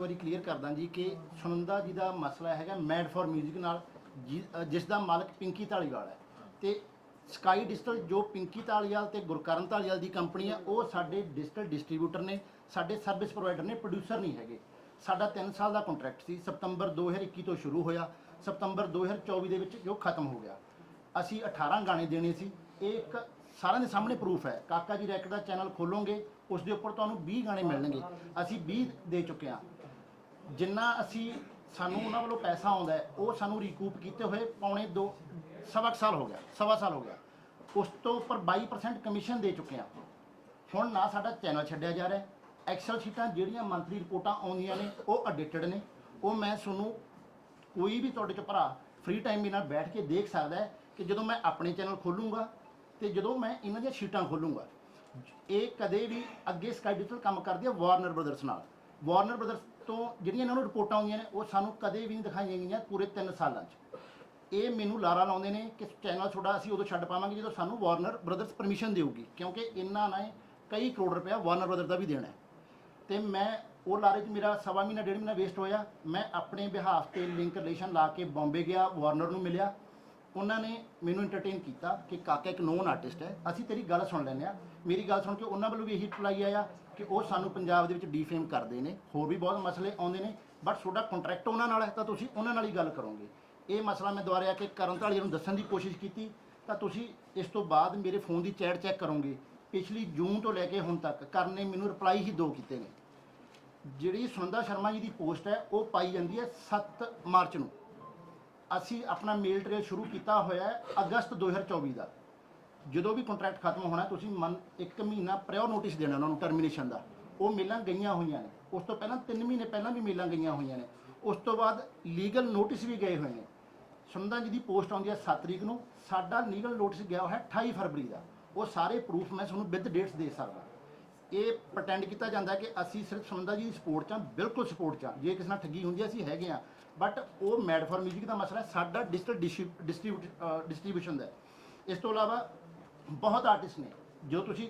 ਵਾਰੀ ਕਲੀਅਰ ਕਰਦਾ ਜੀ ਕਿ ਸੁਨੰਦਾ ਜੀ ਦਾ ਮਸਲਾ ਹੈਗਾ ਮੈਡ ਫॉर 뮤직 ਨਾਲ, ਜਿ- ਜਿਸ ਦਾ ਮਾਲਕ ਪਿੰਕੀ ਧਾਲੀਵਾਲ ਹੈ। ਤੇ ਸਕਾਈ ਡਿਜੀਟਲ ਜੋ ਪਿੰਕੀ ਧਾਲੀਵਾਲ ਤੇ ਗੁਰਕਰਨ ਧਾਲੀਵਾਲ ਦੀ ਕੰਪਨੀ ਹੈ ਉਹ ਸਾਡੇ ਡਿਜੀਟਲ ਡਿਸਟ੍ਰੀਬਿਊਟਰ ਨੇ, ਸਾਡੇ ਸਰਵਿਸ ਪ੍ਰੋਵਾਈਡਰ ਨੇ ਪ੍ਰੋਡਿਊਸਰ ਨਹੀਂ ਹੈਗੇ। ਸਾਡਾ 3 ਸਾਲ ਦਾ ਕੰਟਰੈਕਟ ਸੀ, ਸਤੰਬਰ 2021 ਤੋਂ ਸ਼ੁਰੂ ਹੋਇਆ। ਸਤੰਬਰ 2024 ਦੇ ਵਿੱਚ ਜੋ ਖਤਮ ਹੋ ਗਿਆ। ਅਸੀਂ 18 ਗਾਣੇ ਦੇਣੇ ਸੀ। ਇਹ ਇੱਕ ਸਾਰਿਆਂ ਦੇ ਸਾਹਮਣੇ ਪ੍ਰੂਫ ਹੈ। ਕਾਕਾ ਜੀ ਰੈਕਡ ਦਾ ਚੈਨਲ ਖੋਲੋਗੇ, ਉਸ ਦੇ ਉੱਪਰ ਤੁਹਾਨੂੰ 20 ਗਾਣੇ ਮਿਲਣਗੇ। ਅਸੀਂ 20 ਦੇ ਚੁੱਕੇ ਹਾਂ। ਜਿੰਨਾ ਅਸੀਂ ਸਾਨੂੰ ਉਹਨਾਂ ਵੱਲੋਂ ਪੈਸਾ ਆਉਂਦਾ ਹੈ, ਉਹ ਸਾਨੂੰ ਰੀਕੂਪ ਕੀਤੇ ਹੋਏ ਪੌਣੇ 2 ਸਵਾ ਕੁ ਸਾਲ ਹੋ ਗਿਆ, ਸਵਾ ਸਾਲ ਹੋ ਗਿਆ। ਉਸ ਤੋਂ ਉੱਪਰ 22% ਕਮਿਸ਼ਨ ਦੇ ਚੁੱਕੇ ਹਾਂ ਹੁਣ ਨਾ ਸਾਡਾ ਚੈਨਲ ਛੱਡਿਆ ਜਾ ਰਿਹਾ ਐਕਸਲ ਸ਼ੀਟਾਂ ਜਿਹੜੀਆਂ ਮੰਥਲੀ ਰਿਪੋਰਟਾਂ ਆਉਂਦੀਆਂ ਨੇ, ਉਹ ਐਡਿਟਡ ਨੇ। ਉਹ ਮੈਂ ਤੁਹਾਨੂੰ ਕੋਈ ਵੀ ਤੁਹਾਡੇ ਚ ਭਰਾ ਫ੍ਰੀ ਟਾਈਮ ਦੇ ਨਾਲ ਬੈਠ ਕੇ ਦੇਖ ਸਕਦਾ ਹੈ ਕਿ ਜਦੋਂ ਮੈਂ ਆਪਣੇ ਚੈਨਲ ਖੋਲੂੰਗਾ ਤੇ ਜਦੋਂ ਮੈਂ ਇਹਨਾਂ ਦੀਆਂ ਸ਼ੀਟਾਂ ਖੋਲੂੰਗਾ, ਇਹ ਕਦੇ ਵੀ ਅੱਗੇ ਸਕਾਈ ਡਿਜੀਟਲ ਕੰਮ ਕਰਦੀ ਹੈ ਵਾਰਨਰ ਬ੍ਰਦਰਸ ਨਾਲ। ਵਾਰਨਰ ਬ੍ਰਦਰਸ ਤੋਂ ਜਿਹੜੀਆਂ ਇਹਨਾਂ ਨੂੰ ਰਿਪੋਰਟਾਂ ਆਉਂਦੀਆਂ ਨੇ, ਉਹ ਸਾਨੂੰ ਕਦੇ ਵੀ ਨਹੀਂ ਦਿਖਾਈਆਂ ਗਈਆਂ ਪੂਰੇ 3 ਸਾਲਾਂ 'ਚ। ਇਹ ਮੈਨੂੰ ਲਾਰਾ ਲਾਉਂਦੇ ਨੇ ਕਿ ਚੈਨਲ ਤੁਹਾਡਾ ਅਸੀਂ ਉਦੋਂ ਛੱਡ ਪਾਵਾਂਗੇ ਜਦੋਂ ਸਾਨੂੰ ਵਾਰਨਰ ਬ੍ਰਦਰਸ ਪਰਮਿਸ਼ਨ ਦੇਊਗੀ, ਕਿਉਂਕਿ ਇਹਨਾਂ ਨੇ ਕਈ ਕਰੋੜ ਰੁਪਇਆ ਵਾਰਨਰ ਬ੍ਰਦਰ ਦਾ ਵੀ ਦੇਣਾ ਹੈ। ਤੇ ਮੈਂ ਉਹ ਲਾਰੇ 'ਚ ਮੇਰਾ ਸਵਾ ਮਹੀਨਾ, ਡੇਢ ਮਹੀਨਾ ਵੇਸਟ ਹੋਇਆ। ਮੈਂ ਆਪਣੇ ਬਿਹਾਫ ਤੇ ਲਿੰਕ ਰਿਲੇਸ਼ਨ ਲਾ ਕੇ ਬੰਬੇ ਗਿਆ ਵਾਰਨਰ ਨੂੰ ਮਿਲਿਆ। ਉਹਨਾਂ ਨੇ ਮੈਨੂੰ ਐਂਟਰਟੇਨ ਕੀਤਾ ਕਿ ਕਾਕਾ ਇੱਕ ਨੋਨ ਆਰਟਿਸਟ ਹੈ। ਅਸੀਂ ਤੇਰੀ ਗੱਲ ਸੁਣ ਲੈਂਦੇ ਆ ਮੇਰੀ ਗੱਲ ਸੁਣ ਕੇ ਉਹਨਾਂ ਵੱਲੋਂ ਵੀ ਇਹੀ ਰਿਪਲਾਈ ਆਇਆ ਕਿ ਉਹ ਸਾਨੂੰ ਪੰਜਾਬ ਦੇ ਵਿੱਚ ਡੀਫੇਮ ਕਰਦੇ ਨੇ, ਹੋਰ ਵੀ ਬਹੁਤ ਮਸਲੇ ਆਉਂਦੇ ਨੇ ਬਟ ਤੁਹਾਡਾ ਕੰਟਰੈਕਟ ਉਹਨਾਂ ਨਾਲ ਹੈ, ਤਾਂ ਤੁਸੀਂ ਉਹਨਾਂ ਨਾਲ ਹੀ ਗੱਲ ਕਰੋਗੇ। ਇਹ ਮਸਲਾ ਮੈਂ ਦੁਬਾਰਾ ਆ ਕੇ ਕਰਨ ਢਾਲੀਆ ਨੂੰ ਦੱਸਣ ਦੀ ਕੋਸ਼ਿਸ਼ ਕੀਤੀ, ਤਾਂ ਤੁਸੀਂ ਇਸ ਤੋਂ ਬਾਅਦ ਮੇਰੇ ਫੋਨ ਦੀ ਚੈਟ ਚੈੱਕ ਕਰੋਗੇ। ਪਿਛਲੀ ਜੂਨ ਤੋਂ ਲੈ ਕੇ ਹੁਣ ਤੱਕ ਕਰਨ ਨੇ ਮੈਨੂੰ ਰਿਪਲਾਈ ਹੀ ਦੋ ਕੀਤੇ ਨੇ। ਜਿਹੜੀ ਸੁਨੰਦਾ ਸ਼ਰਮਾ ਜੀ ਦੀ ਪੋਸਟ ਹੈ, ਉਹ ਪਾਈ ਜਾਂਦੀ ਹੈ 7 ਮਾਰਚ ਨੂੰ। ਅਸੀਂ ਆਪਣਾ ਮੇਲ ਟ੍ਰੇਲ ਸ਼ੁਰੂ ਕੀਤਾ ਹੋਇਆ ਹੈ ਅਗਸਤ 2024 ਦਾ। ਜਦੋਂ ਵੀ ਕੰਟਰੈਕਟ ਖਤਮ ਹੋਣਾ, ਤੁਸੀਂ ਮਨ, ਇੱਕ ਮਹੀਨਾ ਪ੍ਰਿਓ ਨੋਟਿਸ ਦੇਣਾ ਉਹਨਾਂ ਨੂੰ ਟਰਮੀਨੇਸ਼ਨ ਦਾ। ਉਹ ਮੇਲਾਂ ਗਈਆਂ ਹੋਈਆਂ ਨੇ। ਉਸ ਤੋਂ ਪਹਿਲਾਂ 3 ਮਹੀਨੇ ਪਹਿਲਾਂ ਵੀ ਮੇਲਾਂ ਗਈਆਂ ਹੋਈਆਂ ਨੇ। ਉਸ ਤੋਂ ਬਾਅਦ ਲੀਗਲ ਨੋਟਿਸ ਵੀ ਗਏ ਹੋਏ ਨੇ। ਸੁੰਦਾ ਜੀ ਦੀ ਪੋਸਟ ਆਉਂਦੀ ਹੈ 7 ਤਰੀਕ ਨੂੰ। ਸਾਡਾ ਲੀਗਲ ਨੋਟਿਸ ਗਿਆ ਹੋਇਆ 28 ਫਰਵਰੀ ਦਾ। ਉਹ ਸਾਰੇ ਪ੍ਰੂਫ ਮੈਂ ਤੁਹਾਨੂੰ ਵਿਦ ਡੇਟਸ ਦੇ ਸਕਦਾ। ਇਹ ਪ੍ਰਟੈਂਡ ਕੀਤਾ ਜਾਂਦਾ ਕਿ ਅਸੀਂ ਸਿਰਫ ਸੁੰਦਾ ਜੀ ਦੀ ਸਪੋਰਟ ਚਾਂ ਬਿਲਕੁਲ ਸਪੋਰਟ ਚਾਂ ਜੇ ਕਿਸੇ ਨਾਲ ਠੱਗੀ ਹੁੰਦੀ ਹੈ, ਅਸੀਂ ਹੈਗੇ ਆ ਬਟ ਉਹ ਮੈਡ ਫਾਰ ਮਿਊਜ਼ਿਕ ਦਾ ਮਸਲਾ ਸਾਡਾ ਡਿਜੀਟਲ ਡਿਸਟ੍ਰੀਬਿਊਸ਼ਨ ਦਾ ਇਸ ਤੋਂ ਇਲਾਵਾ ਬਹੁਤ ਆਰਟਿਸਟ ਨੇ ਜੋ ਤੁਸੀਂ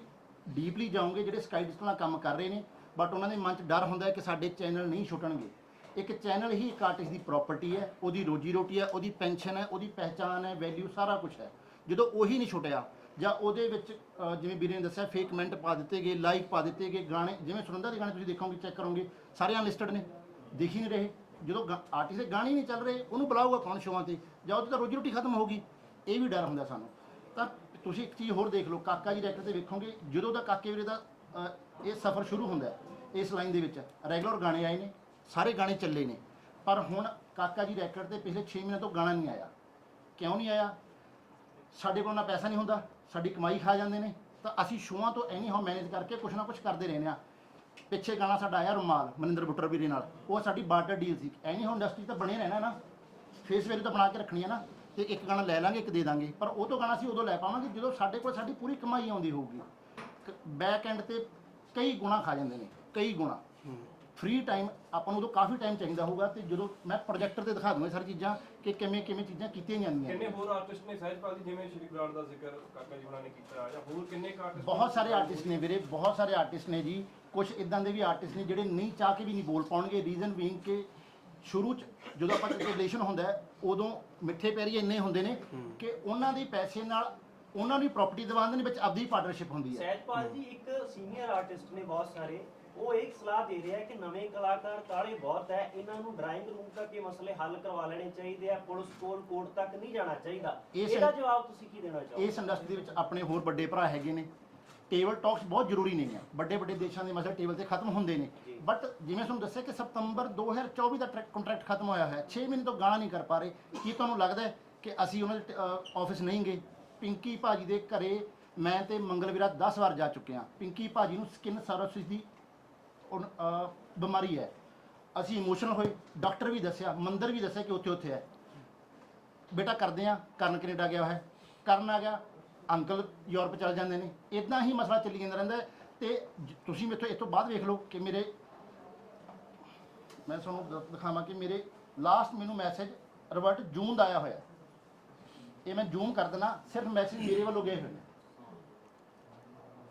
ਡੀਪਲੀ ਜਾਓਗੇ ਜਿਹੜੇ ਸਕਾਈ ਨਾਲ ਕੰਮ ਕਰ ਰਹੇ ਨੇ ਬਟ ਉਹਨਾਂ ਦੇ ਮਨ 'ਚ ਡਰ ਹੁੰਦਾ ਹੈ ਕਿ ਸਾਡੇ ਚੈਨਲ ਨਹੀਂ ਛੁੱਟਣਗੇ। ਇੱਕ ਚੈਨਲ ਹੀ ਇੱਕ ਆਰਟਿਸਟ ਦੀ ਪ੍ਰਾਪਰਟੀ ਹੈ ਉਹਦੀ ਰੋਜੀ ਰੋਟੀ ਹੈ ਉਹਦੀ ਪੈਨਸ਼ਨ ਹੈ ਉਹਦੀ ਪਹਿਚਾਨ ਹੈ ਵੈਲਿਊ ਸਾਰਾ ਕੁਝ ਹੈ। ਜਦੋਂ ਉਹੀ ਨਹੀਂ ਛੁੱਟਿਆ ਜਾਂ ਉਹਦੇ ਵਿੱਚ ਅ, ਜਿਵੇਂ ਵੀਰੇ ਨੇ ਦੱਸਿਆ ਫੇਕ ਕਮੈਂਟ ਪਾ ਦਿੱਤੇ ਗਏ ਲਾਈਕ ਪਾ ਦਿੱਤੇ ਗਏ ਗਾਣੇ ਜਿਵੇਂ ਸੁਨੰਦਾ ਦੇ ਗਾਣੇ ਤੁਸੀਂ ਦੇਖੋਗੇ ਚੈੱਕ ਕਰੋਗੇ ਸਾਰੇ ਅਨਲਿਸਟਡ ਨੇ ਦਿਖ ਹੀ ਨਹੀਂ ਰਹੇ। ਜਦੋਂ ਆਰਟਿਸਟ ਦੇ ਗਾਣੇ ਹੀ ਨਹੀਂ ਚੱਲ ਰਹੇ ਉਹਨੂੰ ਬੁਲਾਊਗਾ ਕੌਣ ਸ਼ੋਆਂ ਤੇ? ਜਾਂ ਉਹਦੀ ਤਾਂ ਰੋਜੀ ਰੋਟੀ ਖਤਮ ਹੋਗੀ ਇਹ ਵੀ ਡਰ ਹੁੰਦਾ ਸਾਨੂੰ। ਤਾਂ ਤੁਸੀਂ ਇੱਕ ਚੀਜ਼ ਹੋਰ ਦੇਖ ਲਓ ਕਾਕਾ ਜੀ ਰੈਕਟਰ ਤੇ ਵੇਖੋਗੇ ਜਦੋਂ ਦਾ ਕਾਕੇ ਵੀਰੇ ਦਾ ਅ, ਇਹ ਸਫ਼ਰ ਸ਼ੁਰੂ ਹੁੰਦਾ ਹੈ, ਇਸ ਲਾਈਨ ਦੇ ਵਿੱਚ ਰੈਗੂਲਰ ਗਾਣੇ ਆਏ ਨੇ ਸਾਰੇ ਗਾਣੇ ਚੱਲੇ ਨੇ ਪਰ ਹੁਣ ਕਾਕਾ ਜੀ ਰੈਕਟਰ ਤੇ ਪਿਛਲੇ 6 ਮਹੀਨੇ ਤੋਂ ਗਾਣਾ ਨਹੀਂ ਆਇਆ। ਕਿਉਂ ਨਹੀਂ ਆਇਆ? ਸਾਡੇ ਕੋਲ ਨਾ ਪੈਸਾ ਨਹੀਂ ਹੁੰਦਾ ਸਾਡੀ ਕਮਾਈ ਖਾ ਜਾਂਦੇ ਨੇ ਤਾਂ ਅਸੀਂ ਸ਼ੋਆਂ ਤੋਂ ਐਨੀ ਹਾਉ ਮੈਨੇਜ ਕਰਕੇ ਕੁਛ ਨਾ ਕੁਛ ਕਰਦੇ ਰਹਿੰਦੇ ਆ ਪਿੱਛੇ ਗਾਣਾ ਸਾਡਾ ਆਇਆ ਰੁਮਾਲ ਮਨਿੰਦਰ ਬੁੱਟਰ ਵੀਰੇ ਨਾਲ ਉਹ ਸਾਡੀ ਬਾਰਟਰ ਡੀਲ ਸੀ। ਐਨੀ ਹਾਉ ਇੰਡਸਟਰੀ ਤਾਂ ਬਣੇ ਰਹਿਣਾ ਨਾ ਫੇਸ ਵੈਲਿਊ ਤਾਂ ਬਣਾ ਕੇ ਰੱਖਣੀ ਹੈ ਨਾ। ਤੇ ਇੱਕ ਗਾਣਾ ਲੈ ਲਾਂਗੇ ਇੱਕ ਦੇ ਦਾਂਗੇ। ਪਰ ਉਹ ਤੋਂ ਗਾਣਾ ਅਸੀਂ ਉਦੋਂ ਲੈ ਪਾਵਾਂਗੇ ਜਦੋਂ ਸਾਡੇ ਕੋਲ ਸਾਡੀ ਪੂਰੀ ਕਮਾਈ ਆਉਂਦੀ ਹੋਊਗੀ। ਬੈਕ ਐਂਡ ਤੇ ਕਈ ਗੁਣਾ ਖਾ ਜਾਂਦੇ ਨੇ ਕਈ ਗੁਣਾ। ਫ੍ਰੀ ਟਾਈਮ ਆਪਾਂ ਨੂੰ ਉਦੋਂ ਕਾਫੀ ਟਾਈਮ ਚਾਹੀਦਾ ਹੋਊਗਾ ਤੇ ਜਦੋਂ ਮੈਂ ਪ੍ਰੋਜੈਕਟਰ ਤੇ ਦਿਖਾ ਦੂੰਗਾ ਸਾਰੀ ਚੀਜ਼ਾਂ ਕਿ ਕਿਵੇਂ ਕਿਵੇਂ ਚੀਜ਼ਾਂ ਕੀਤੀਆਂ ਜਾਂਦੀਆਂ ਨੇ। ਕਿੰਨੇ ਹੋਰ ਆਰਟਿਸਟ ਨੇ ਸਹਿਜਪਾਲ ਜੀ ਜਿਵੇਂ ਸ਼੍ਰੀ ਬਰਾੜ ਦਾ ਜ਼ਿਕਰ ਕਾਕਾ ਜੀ ਹੁਣਾਂ ਨੇ ਕੀਤਾ ਜਾਂ ਹੋਰ ਕਿੰਨੇ ਆਰਟਿਸਟ ਬਹੁਤ ਸਾਰੇ ਆਰਟਿਸਟ ਨੇ ਵੀਰੇ ਬਹੁਤ ਸਾਰੇ ਆਰਟਿਸਟ ਨੇ ਜੀ। ਕੁਝ ਇਦਾਂ ਦੇ ਵੀ ਆਰਟਿਸਟ ਨੇ ਜਿਹੜੇ ਨਹੀਂ ਚਾਹ ਕੇ ਵੀ ਨਹੀਂ ਬੋਲ ਪਾਉਣਗੇ। ਰੀਜ਼ਨ ਬੀਇੰਗ ਕਿ ਸ਼ੁਰੂ ਚ ਜਦੋਂ ਆਪਾਂ ਕਿਸੇ ਰਿਲੇਸ਼ਨ ਹੁੰਦਾ ਹੈ, ਉਦੋਂ ਮਿੱਠੇ ਪੈਰੀ ਇੰਨੇ ਹੁੰਦੇ ਨੇ ਕਿ ਉਹਨਾਂ ਦੇ ਪੈਸੇ ਨਾਲ ਉਹਨਾਂ ਦੀ ਪ੍ਰਾਪਰਟੀ ਦਿਵਾਉਂਦੇ ਨੇ ਵਿੱਚ ਆਪਦੀ ਪਾਰਟਨਰਸ਼ਿਪ ਹੁੰਦੀ ਹੈ। ਸਹਿਜਪਾਲ ਜੀ ਇੱਕ ਸੀਨੀਅਰ ਆਰਟਿਸਟ ਨੇ ਬਹੁਤ ਸਾਰੇ ਉਹ ਇੱਕ ਸਲਾਹ ਦੇ ਰਿਹਾ ਹੈ ਕਿ ਨਵੇਂ ਕਲਾਕਾਰ ਕਾਲੇ ਬਹੁਤ ਹੈ ਇਹਨਾਂ ਨੂੰ ਡਰਾਇੰਗ ਰੂਮ ਤੱਕ ਇਹ ਮਸਲੇ ਹੱਲ ਕਰਵਾ ਲੈਣੇ ਚਾਹੀਦੇ ਆ ਪੁਲਿਸ ਕੋਲ ਕੋਰਟ ਤੱਕ ਨਹੀਂ ਜਾਣਾ ਚਾਹੀਦਾ। ਇਹਦਾ ਜਵਾਬ ਤੁਸੀਂ ਕੀ ਦੇਣਾ ਚਾਹੋਗੇ? ਇਸ ਇੰਡਸਟਰੀ ਦੇ ਵਿੱਚ ਆਪਣੇ ਹੋਰ ਵੱਡੇ ਭਰਾ ਹੈਗੇ ਨੇ ਟੇਬਲ ਟਾਕਸ ਬਹੁਤ ਜ਼ਰੂਰੀ ਨਹੀਂ ਹੈ ਵੱਡੇ ਵੱਡੇ ਦੇਸ਼ਾਂ ਦੇ ਮਸਲੇ ਟੇਬਲ ਤੇ ਖਤਮ ਹੁੰਦੇ ਨੇ। ਬਟ ਜਿਵੇਂ ਤੁਹਾਨੂੰ ਦੱਸਿਆ ਕਿ ਸਤੰਬਰ 2024 ਦਾ ਕੰਟਰੈਕਟ ਖਤਮ ਹੋਇਆ ਹੈ 6 ਮਹੀਨੇ ਤੋਂ ਗਾਣਾ ਨਹੀਂ ਕਰ ਪਾ ਰਹੇ। ਕੀ ਤੁਹਾਨੂੰ ਲੱਗਦਾ ਹੈ ਕਿ ਅਸੀਂ ਉਹਨਾਂ ਦੇ ਆਫਿਸ ਨਹੀਂ ਗਏ? ਪਿੰਕੀ ਭਾਜੀ ਦੇ ਘਰੇ ਮੈਂ ਤੇ ਮੰਗਲਵੀਰਾ 10 ਵਾਰ ਜਾ ਚੁੱਕੇ ਹਾਂ। ਪਿੰਕੀ ਭਾਜੀ ਨੂੰ ਸਕਿਨ ਸਰੋਸਿਸ ਦੀ ਉਨ- ਬਿਮਾਰੀ ਹੈ। ਅਸੀਂ ਇਮੋਸ਼ਨਲ ਹੋਏ ਡਾਕਟਰ ਵੀ ਦੱਸਿਆ, ਮੰਦਰ ਵੀ ਦੱਸਿਆ ਕਿ ਉੱਥੇ ਉੱਥੇ ਹੈ। ਬੇਟਾ ਕਰਦੇ ਆ ਕਰਨ ਕੈਨੇਡਾ ਗਿਆ ਹੋਇਆ ਹੈ। ਕਰਨ ਆ ਗਿਆ, ਅੰਕਲ ਯੂਰਪ ਚਲ ਜਾਂਦੇ ਨੇ। ਇਦਾਂ ਹੀ ਮਸਲਾ ਚੱਲੀ ਜਾਂਦਾ ਰਹਿੰਦਾ ਹੈ। ਤੇ ਜ- ਤੁਸੀਂ ਮੇਥੋਂ ਇਸ ਤੋਂ ਬਾਅਦ ਵੇਖ ਲਓ ਕਿ ਮੇਰੇ ਮੈਂ ਤੁਹਾਨੂੰ ਦ- ਦਿਖਾਵਾਂ ਕਿ ਮੇਰੇ ਲਾਸਟ ਮੈਨੂੰ ਮੈਸੇਜ ਰਵਰਟ ਜੂਨ ਦਾ ਆਇਆ ਹੋਇਆ ਹੈ। ਇਹ ਮੈਂ ਜ਼ੂਮ ਕਰ ਦੇਣਾ ਸਿਰਫ ਮੈਸੇਜ ਮੇਰੇ ਵੱਲੋਂ ਗਏ ਹੋਏ ਨੇ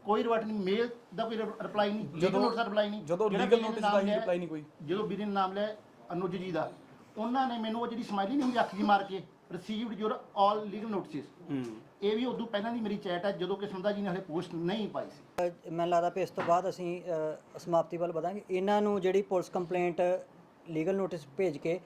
ਕੋਈ ਰਿਵਰਟ ਨਹੀਂ ਮੇਲ ਦਾ ਕੋਈ ਰਿਪਲਾਈ ਨਹੀਂ ਲੀਗਲ ਜਦੋਂ- ਨੋਟਿਸ ਦਾ ਰਿਪਲਾਈ ਨਹੀਂ ਜਦੋਂ ਜਿਹੜਾ legal ਵੀਰੇ ਨੇ notice ਨਾਮ ਦਾ ਹੀ ਲਿਆ- reply ਨਹੀਂ ਕੋਈ। ਜਦੋਂ ਵੀਰੇ ਨੇ ਨਾਮ ਲਿਆ ਅਨੁਜ ਜੀ ਦਾ ਉਹਨਾਂ ਨੇ ਮੈਨੂੰ ਉਹ ਜਿਹੜੀ ਸਮਾਈਲੀ ਨਹੀਂ ਹੁੰਦੀ ਅੱਖ ਜੀ ਮਾਰ ਕੇ received your all legal notices ਹੂੰ। ਇਹ ਵੀ ਉਦੋਂ ਪਹਿਲਾਂ ਦੀ ਮੇਰੀ ਚੈਟ ਹੈ ਜਦੋਂ ਕਿ ਸੰਦਾ ਜੀ ਨੇ ਹਲੇ ਪੋਸਟ ਨਹੀਂ ਪਾਈ ਸੀ। ਅ, ਮੈਨੂੰ ਲੱਗਦਾ ਵੀ ਇਸ ਤੋਂ ਬਾਅਦ ਅਸੀਂ ਸਮਾਪਤੀ ਵੱਲ ਵਧਾਂਗੇ। ਇਹਨਾਂ ਨੂੰ ਜਿਹੜੀ ਪੁਲਿਸ ਕੰਪਲੇਂਟ ਲੀਗਲ ਨੋਟਿਸ ਭੇਜ ਕੇ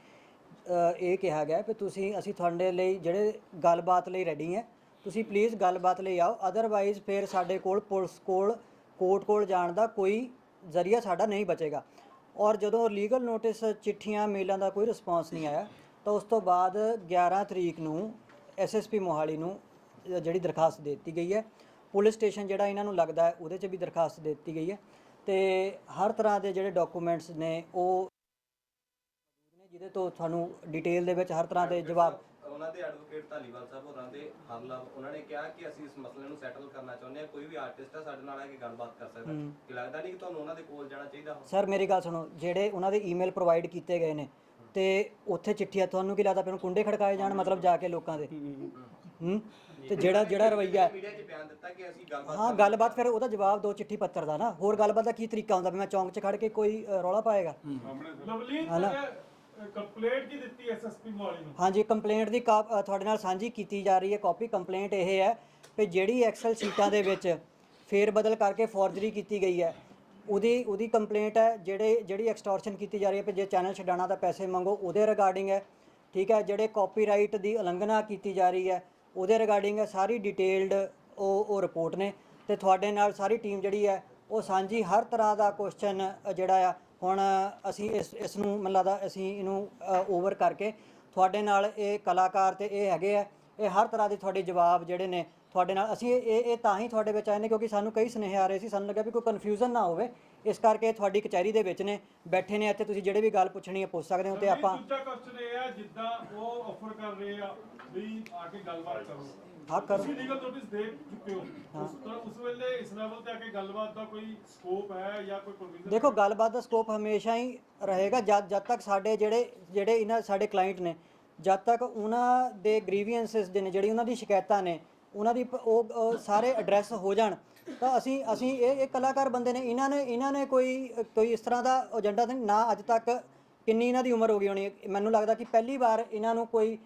ਇਹ ਕਿਹਾ ਗਿਆ ਵੀ ਤੁਸੀਂ ਅਸੀਂ ਤੁਹਾਡੇ ਲਈ ਜਿਹੜੇ ਗੱਲਬਾਤ ਲਈ ਰੈਡੀ ਹੈ ਤੁਸੀਂ ਪਲੀਜ਼ ਗੱਲਬਾਤ ਲਈ ਆਓ। ਅਦਰਵਾਈਜ਼ ਫਿਰ ਸਾਡੇ ਕੋਲ ਪੁਲਿਸ ਕੋਲ ਕੋਰਟ ਕੋਲ ਜਾਣ ਦਾ ਕੋਈ ਜ਼ਰੀਆ ਸਾਡਾ ਨਹੀਂ ਬਚੇਗਾ। ਔਰ ਜਦੋਂ ਲੀਗਲ ਨੋਟਿਸ ਚਿੱਠੀਆਂ ਮੇਲਾਂ ਦਾ ਕੋਈ ਰਿਸਪਾਂਸ ਨਹੀਂ ਆਇਆ ਤਾਂ ਉਸ ਤੋਂ ਬਾਅਦ 11 ਤਰੀਕ ਨੂੰ ਐਸਐਸਪੀ ਮੋਹਾਲੀ ਨੂੰ ਜਿਹੜੀ ਦਰਖਾਸਤ ਦੇ ਦਿੱਤੀ ਗਈ ਹੈ ਪੁਲਿਸ ਸਟੇਸ਼ਨ ਜਿਹੜਾ ਇਹਨਾਂ ਨੂੰ ਲੱਗਦਾ ਹੈ ਉਹਦੇ 'ਚ ਵੀ ਦਰਖਾਸਤ ਦੇ ਦਿੱਤੀ ਗਈ ਹੈ ਤੇ ਹਰ ਤਰ੍ਹਾਂ ਦੇ ਜਿਹੜੇ ਡਾਕੂਮੈਂਟਸ ਨੇ ਉਹ ਨੇ ਜਿਹਦੇ ਤੋਂ ਤੁਹਾਨੂੰ ਡਿਟੇਲ ਦੇ ਵਿੱਚ ਹਰ ਤਰ੍ਹਾਂ ਦੇ ਜਵਾਬ ਉਹਨਾਂ ਦੇ ਐਡਵੋਕੇਟ ਧਾਲੀਵਾਲ ਸਾਹਿਬ ਹੋਰਾਂ ਦੇ ਹਰਲਵ ਉਹਨਾਂ ਨੇ ਕਿਹਾ ਕਿ ਅਸੀਂ ਇਸ ਮਸਲੇ ਨੂੰ ਸੈਟਲ ਕਰਨਾ ਚਾਹੁੰਦੇ ਹਾਂ ਕੋਈ ਵੀ ਆਰਟਿਸਟ ਹੈ ਸਾਡੇ ਨਾਲ ਆ ਕੇ ਗੱਲਬਾਤ ਕਰ ਸਕਦਾ ਹੈ। ਕਿ ਲੱਗਦਾ ਨਹੀਂ ਕਿ ਤੁਹਾਨੂੰ ਉਹਨਾਂ ਦੇ ਕੋਲ ਜਾਣਾ ਚਾਹੀਦਾ ਸਰ ਮੇਰੀ ਗੱਲ ਸੁਣੋ ਜਿਹੜੇ ਉਹਨਾਂ ਦੇ ਈਮੇਲ ਪ੍ਰੋਵਾਈਡ ਕੀਤੇ ਗਏ ਨੇ ਤੇ ਉੱਥੇ ਚਿੱਠੀਆਂ ਤੁਹਾਨੂੰ ਕੀ ਲੱਗਦਾ ਫਿਰ ਕੁੰਡੇ ਖੜਕਾਏ ਜਾਣ ਮਤਲਬ ਜਾ ਕੇ ਲੋਕਾਂ ਦੇ? ਹੂੰ? ਤੇ ਜਿਹੜਾ ਜਿਹੜਾ ਰਵਈਆ ਮੀਡੀਆ 'ਚ ਬਿਆਨ ਦਿੱਤਾ ਕਿ ਅਸੀਂ ਗੱਲਬਾਤ ਹਾਂ ਗੱਲਬਾਤ ਫਿਰ ਉਹਦਾ ਜਵਾਬ ਦੋ ਚਿੱਠੀ ਪੱਤਰ ਦਾ ਨਾ। ਹੋਰ ਗੱਲਬਾਤ ਦਾ ਕੀ ਤਰੀਕਾ ਹੁੰਦਾ ਵੀ ਮੈਂ ਚੌਂਕ 'ਚ ਖੜ ਕੇ ਕੋਈ ਰੌਲਾ ਪਾਏਗਾ? ਲਵਲੀ ਹਨਾ? ਕੰਪਲੇਂਟ ਕੀ ਦਿੱਤੀ ਐਸਐਸਪੀ ਮੋਹਾਲੀ ਨੂੰ? ਹਾਂਜੀ ਕੰਪਲੇਂਟ ਦੀ ਤੁਹਾਡੇ ਨਾਲ ਸਾਂਝੀ ਕੀਤੀ ਜਾ ਰਹੀ ਹੈ ਕਾਪੀ ਕੰਪਲੇਂਟ ਇਹ ਹੈ ਕਿ ਜਿਹੜੀ ਐਕਸਲ ਸ਼ੀਟਾਂ ਦੇ ਵਿੱਚ ਫੇਰ ਬਦਲ ਕਰਕੇ ਫੋਰਜਰੀ ਕੀਤੀ ਗਈ ਹੈ। ਉਹਦੀ ਉਹਦੀ ਕੰਪਲੇਂਟ ਹੈ, ਜਿਹੜੇ, ਜਿਹੜੀ ਐਕਸਟੋਰਸ਼ਨ ਕੀਤੀ ਜਾ ਰਹੀ ਹੈ ਕਿ ਜੇ ਚੈਨਲ ਛਡਾਣਾ ਦਾ ਪੈਸੇ ਮੰਗੋ, ਉਹਦੇ ਰਿਗਾਰਡਿੰਗ ਹੈ। ਠੀਕ ਹੈ, ਜਿਹੜੇ ਕਾਪੀਰਾਈਟ ਦੀ ਉਲੰਘਣਾ ਕੀਤੀ ਜਾ ਰਹੀ ਹੈ, ਉਹਦੇ ਰਿਗਾਰਡਿੰਗ ਹੈ, ਸਾਰੀ ਡਿਟੇਲਡ ਉਹ ਉਹ ਰਿਪੋਰਟ ਨੇ। ਤੇ ਤੁਹਾਡੇ ਨਾਲ ਸਾਰੀ ਟੀਮ ਜਿਹੜੀ ਹੈ, ਉਹ ਸਾਂਝੀ ਹਰ ਤਰ੍ਹਾਂ ਦਾ ਕੁਐਸਚਨ ਜਿਹੜਾ ਆ, ਹੁਣ ਅਸੀਂ ਇਸ ਇਸ ਨੂੰ, ਮੈਨੂੰ ਲੱਗਦਾ ਅਸੀਂ ਇਹਨੂੰ ਓਵਰ ਕਰਕੇ, ਤੁਹਾਡੇ ਨਾਲ ਇਹ ਕਲਾਕਾਰ ਤੇ ਇਹ ਹੈਗੇ ਆ, ਇਹ ਹਰ ਤਰ੍ਹਾਂ ਦੇ ਤੁਹਾਡੇ ਜਵਾਬ ਜਿਹੜੇ ਨੇ ਤੁਹਾਡੇ ਨਾਲ। ਅਸੀਂ ਇਹ ਇਹ ਤਾਂ ਹੀ ਤੁਹਾਡੇ ਵਿੱਚ ਆਏ ਨੇ ਕਿਉਂਕਿ ਸਾਨੂੰ ਕਈ ਸੁਨੇਹੇ ਆ ਰਹੇ ਸੀ। ਸਾਨੂੰ ਲੱਗਿਆ ਵੀ ਕੋਈ ਕਨਫਿਊਜ਼ਨ ਨਾ ਹੋਵੇ। ਇਸ ਕਰਕੇ ਤੁਹਾਡੀ ਕਚਹਿਰੀ ਦੇ ਵਿੱਚ ਨੇ ਬੈਠੇ ਨੇ ਇੱਥੇ। ਤੁਸੀਂ ਜਿਹੜੇ ਵੀ ਗੱਲ ਪੁੱਛਣੀ ਹੈ ਪੁੱਛ ਸਕਦੇ ਹੋ ਤੇ ਆਪਾਂ ਦੂਜਾ ਕੁਐਸਚਨ ਇਹ ਹੈ ਜਿੱਦਾਂ ਉਹ ਆਫਰ ਕਰ ਰਹੇ ਆ ਵੀ ਆ ਕੇ ਗੱਲਬਾਤ ਕਰੋ। ਹਾਂ ਕਰੋ ਤੁਸੀਂ ਲੀਗਲ ਨੋਟਿਸ ਦੇ ਚੁੱਕੇ ਹੋ। ਉਸ ਤਰ੍ਹਾਂ ਉਸ ਵੇਲੇ ਇਸ ਲੈਵਲ ਤੇ ਆ ਕੇ ਗੱਲਬਾਤ ਦਾ ਕੋਈ ਸਕੋਪ ਹੈ ਜਾਂ ਕੋਈ ਪ੍ਰੋਵੀਜ਼ਨ ਦੇਖੋ ਗੱਲਬਾਤ ਦਾ ਸਕੋਪ ਹਮੇਸ਼ਾ ਹੀ ਰਹੇਗਾ ਜਦ ਜਦ ਤੱਕ ਸਾਡੇ ਜਿਹੜੇ ਜਿਹੜੇ ਇਹਨਾਂ ਸਾਡੇ ਕਲਾਇੰਟ ਨੇ ਜਦ ਤੱਕ ਉਹਨਾਂ ਦੇ ਗ੍ਰੀਵੀਐਂਸਸ ਦੇ ਨੇ ਜਿਹੜੀ ਉਹਨਾਂ ਦੀ ਸ਼ਿਕਾਇਤਾਂ ਨੇ ਉਹਨਾਂ ਦੀ ਪ- ਉਹ ਉਹ ਸਾਰੇ ਐਡਰੈਸ ਹੋ ਜਾਣ। ਤਾਂ ਅਸੀਂ ਅਸੀਂ ਇਹ ਇਹ ਕਲਾਕਾਰ ਬੰਦੇ ਨੇ ਇਹਨਾਂ ਨੇ ਇਹਨਾਂ ਨੇ ਕੋਈ ਕੋਈ ਇਸ ਤਰ੍ਹਾਂ ਦਾ ਏਜੰਡਾ ਨਹੀਂ ਨਾ ਅੱਜ ਤੱਕ ਕਿੰਨੀ ਇਹਨਾਂ ਦੀ ਉਮਰ ਹੋ ਗਈ ਹੋਣੀ। ਹੈ। ਮੈਨੂੰ ਲੱਗਦਾ ਕਿ ਪਹਿਲੀ ਵਾਰ ਇਹਨਾਂ ਨੂੰ ਕੋਈ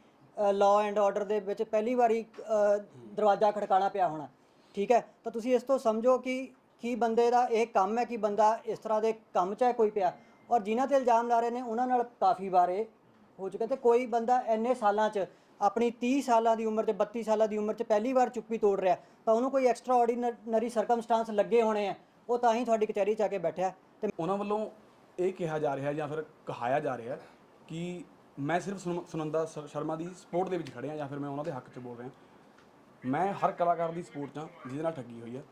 ਲਾਅ ਐਂਡ ਆਰਡਰ ਦੇ ਵਿੱਚ ਪਹਿਲੀ ਵਾਰੀ ਅ, ਦਰਵਾਜ਼ਾ ਖੜਕਾਣਾ ਪਿਆ ਹੋਣਾ। ਠੀਕ ਹੈ? ਤਾਂ ਤੁਸੀਂ ਇਸ ਤੋਂ ਸਮਝੋ ਕਿ ਕੀ ਬੰਦੇ ਦਾ ਇਹ ਕੰਮ ਹੈ ਕਿ ਬੰਦਾ ਇਸ ਤਰ੍ਹਾਂ ਦੇ ਕੰਮ 'ਚ ਹੈ ਕੋਈ ਪਿਆ। ਔਰ ਜਿਨ੍ਹਾਂ ਤੇ ਇਲਜ਼ਾਮ ਲਾ ਰਹੇ ਨੇ ਉਹਨਾਂ ਨਾਲ ਕਾਫੀ ਵਾਰ ਇਹ ਹੋ ਚੁੱਕਾ ਤੇ ਕੋਈ ਬੰਦਾ ਇੰਨੇ ਸਾਲਾਂ 'ਚ ਆਪਣੀ 30 ਸਾਲਾਂ ਦੀ ਉਮਰ 'ਚ 32 ਸਾਲਾਂ ਦੀ ਉਮਰ 'ਚ ਪਹਿਲੀ ਵਾਰ ਚੁੱਪੀ ਤੋੜ ਰਿਹਾ, ਤਾਂ ਉਹਨੂੰ ਕੋਈ ਐਕਸਟਰਾ ਆਰਡੀਨਰੀ ਸਰਕਮਸਟੈਂਸ ਲੱਗੇ ਹੋਣੇ ਆ, ਉਹ ਤਾਂ ਹੀ ਤੁਹਾਡੀ ਕਚਹਿਰੀ 'ਚ ਆ ਕੇ ਬੈਠਿਆ। ਤੇ ਉਹਨਾਂ ਵੱਲੋਂ ਇਹ ਕਿਹਾ ਜਾ ਰਿਹਾ ਜਾਂ ਫਿਰ ਕਹਾਇਆ ਜਾ ਰਿਹਾ ਕਿ ਮੈਂ ਸਿਰਫ ਸੁਨ- ਸੁਨੰਦਾ ਸ- ਸ਼ਰਮਾ ਦੀ ਸਪੋਰਟ ਦੇ ਵਿੱਚ ਖੜਿਆ ਜਾਂ ਫਿਰ ਮੈਂ ਉਹਨਾਂ ਦੇ ਹੱਕ 'ਚ ਬੋਲ ਰਿਹਾ। ਮੈਂ ਹਰ ਕਲਾਕਾਰ ਦੀ ਸਪੋਰਟ 'ਚ ਹਾਂ, ਜਿਹਦੇ ਨਾਲ ਠੱਗੀ ਹੋਈ ਹੈ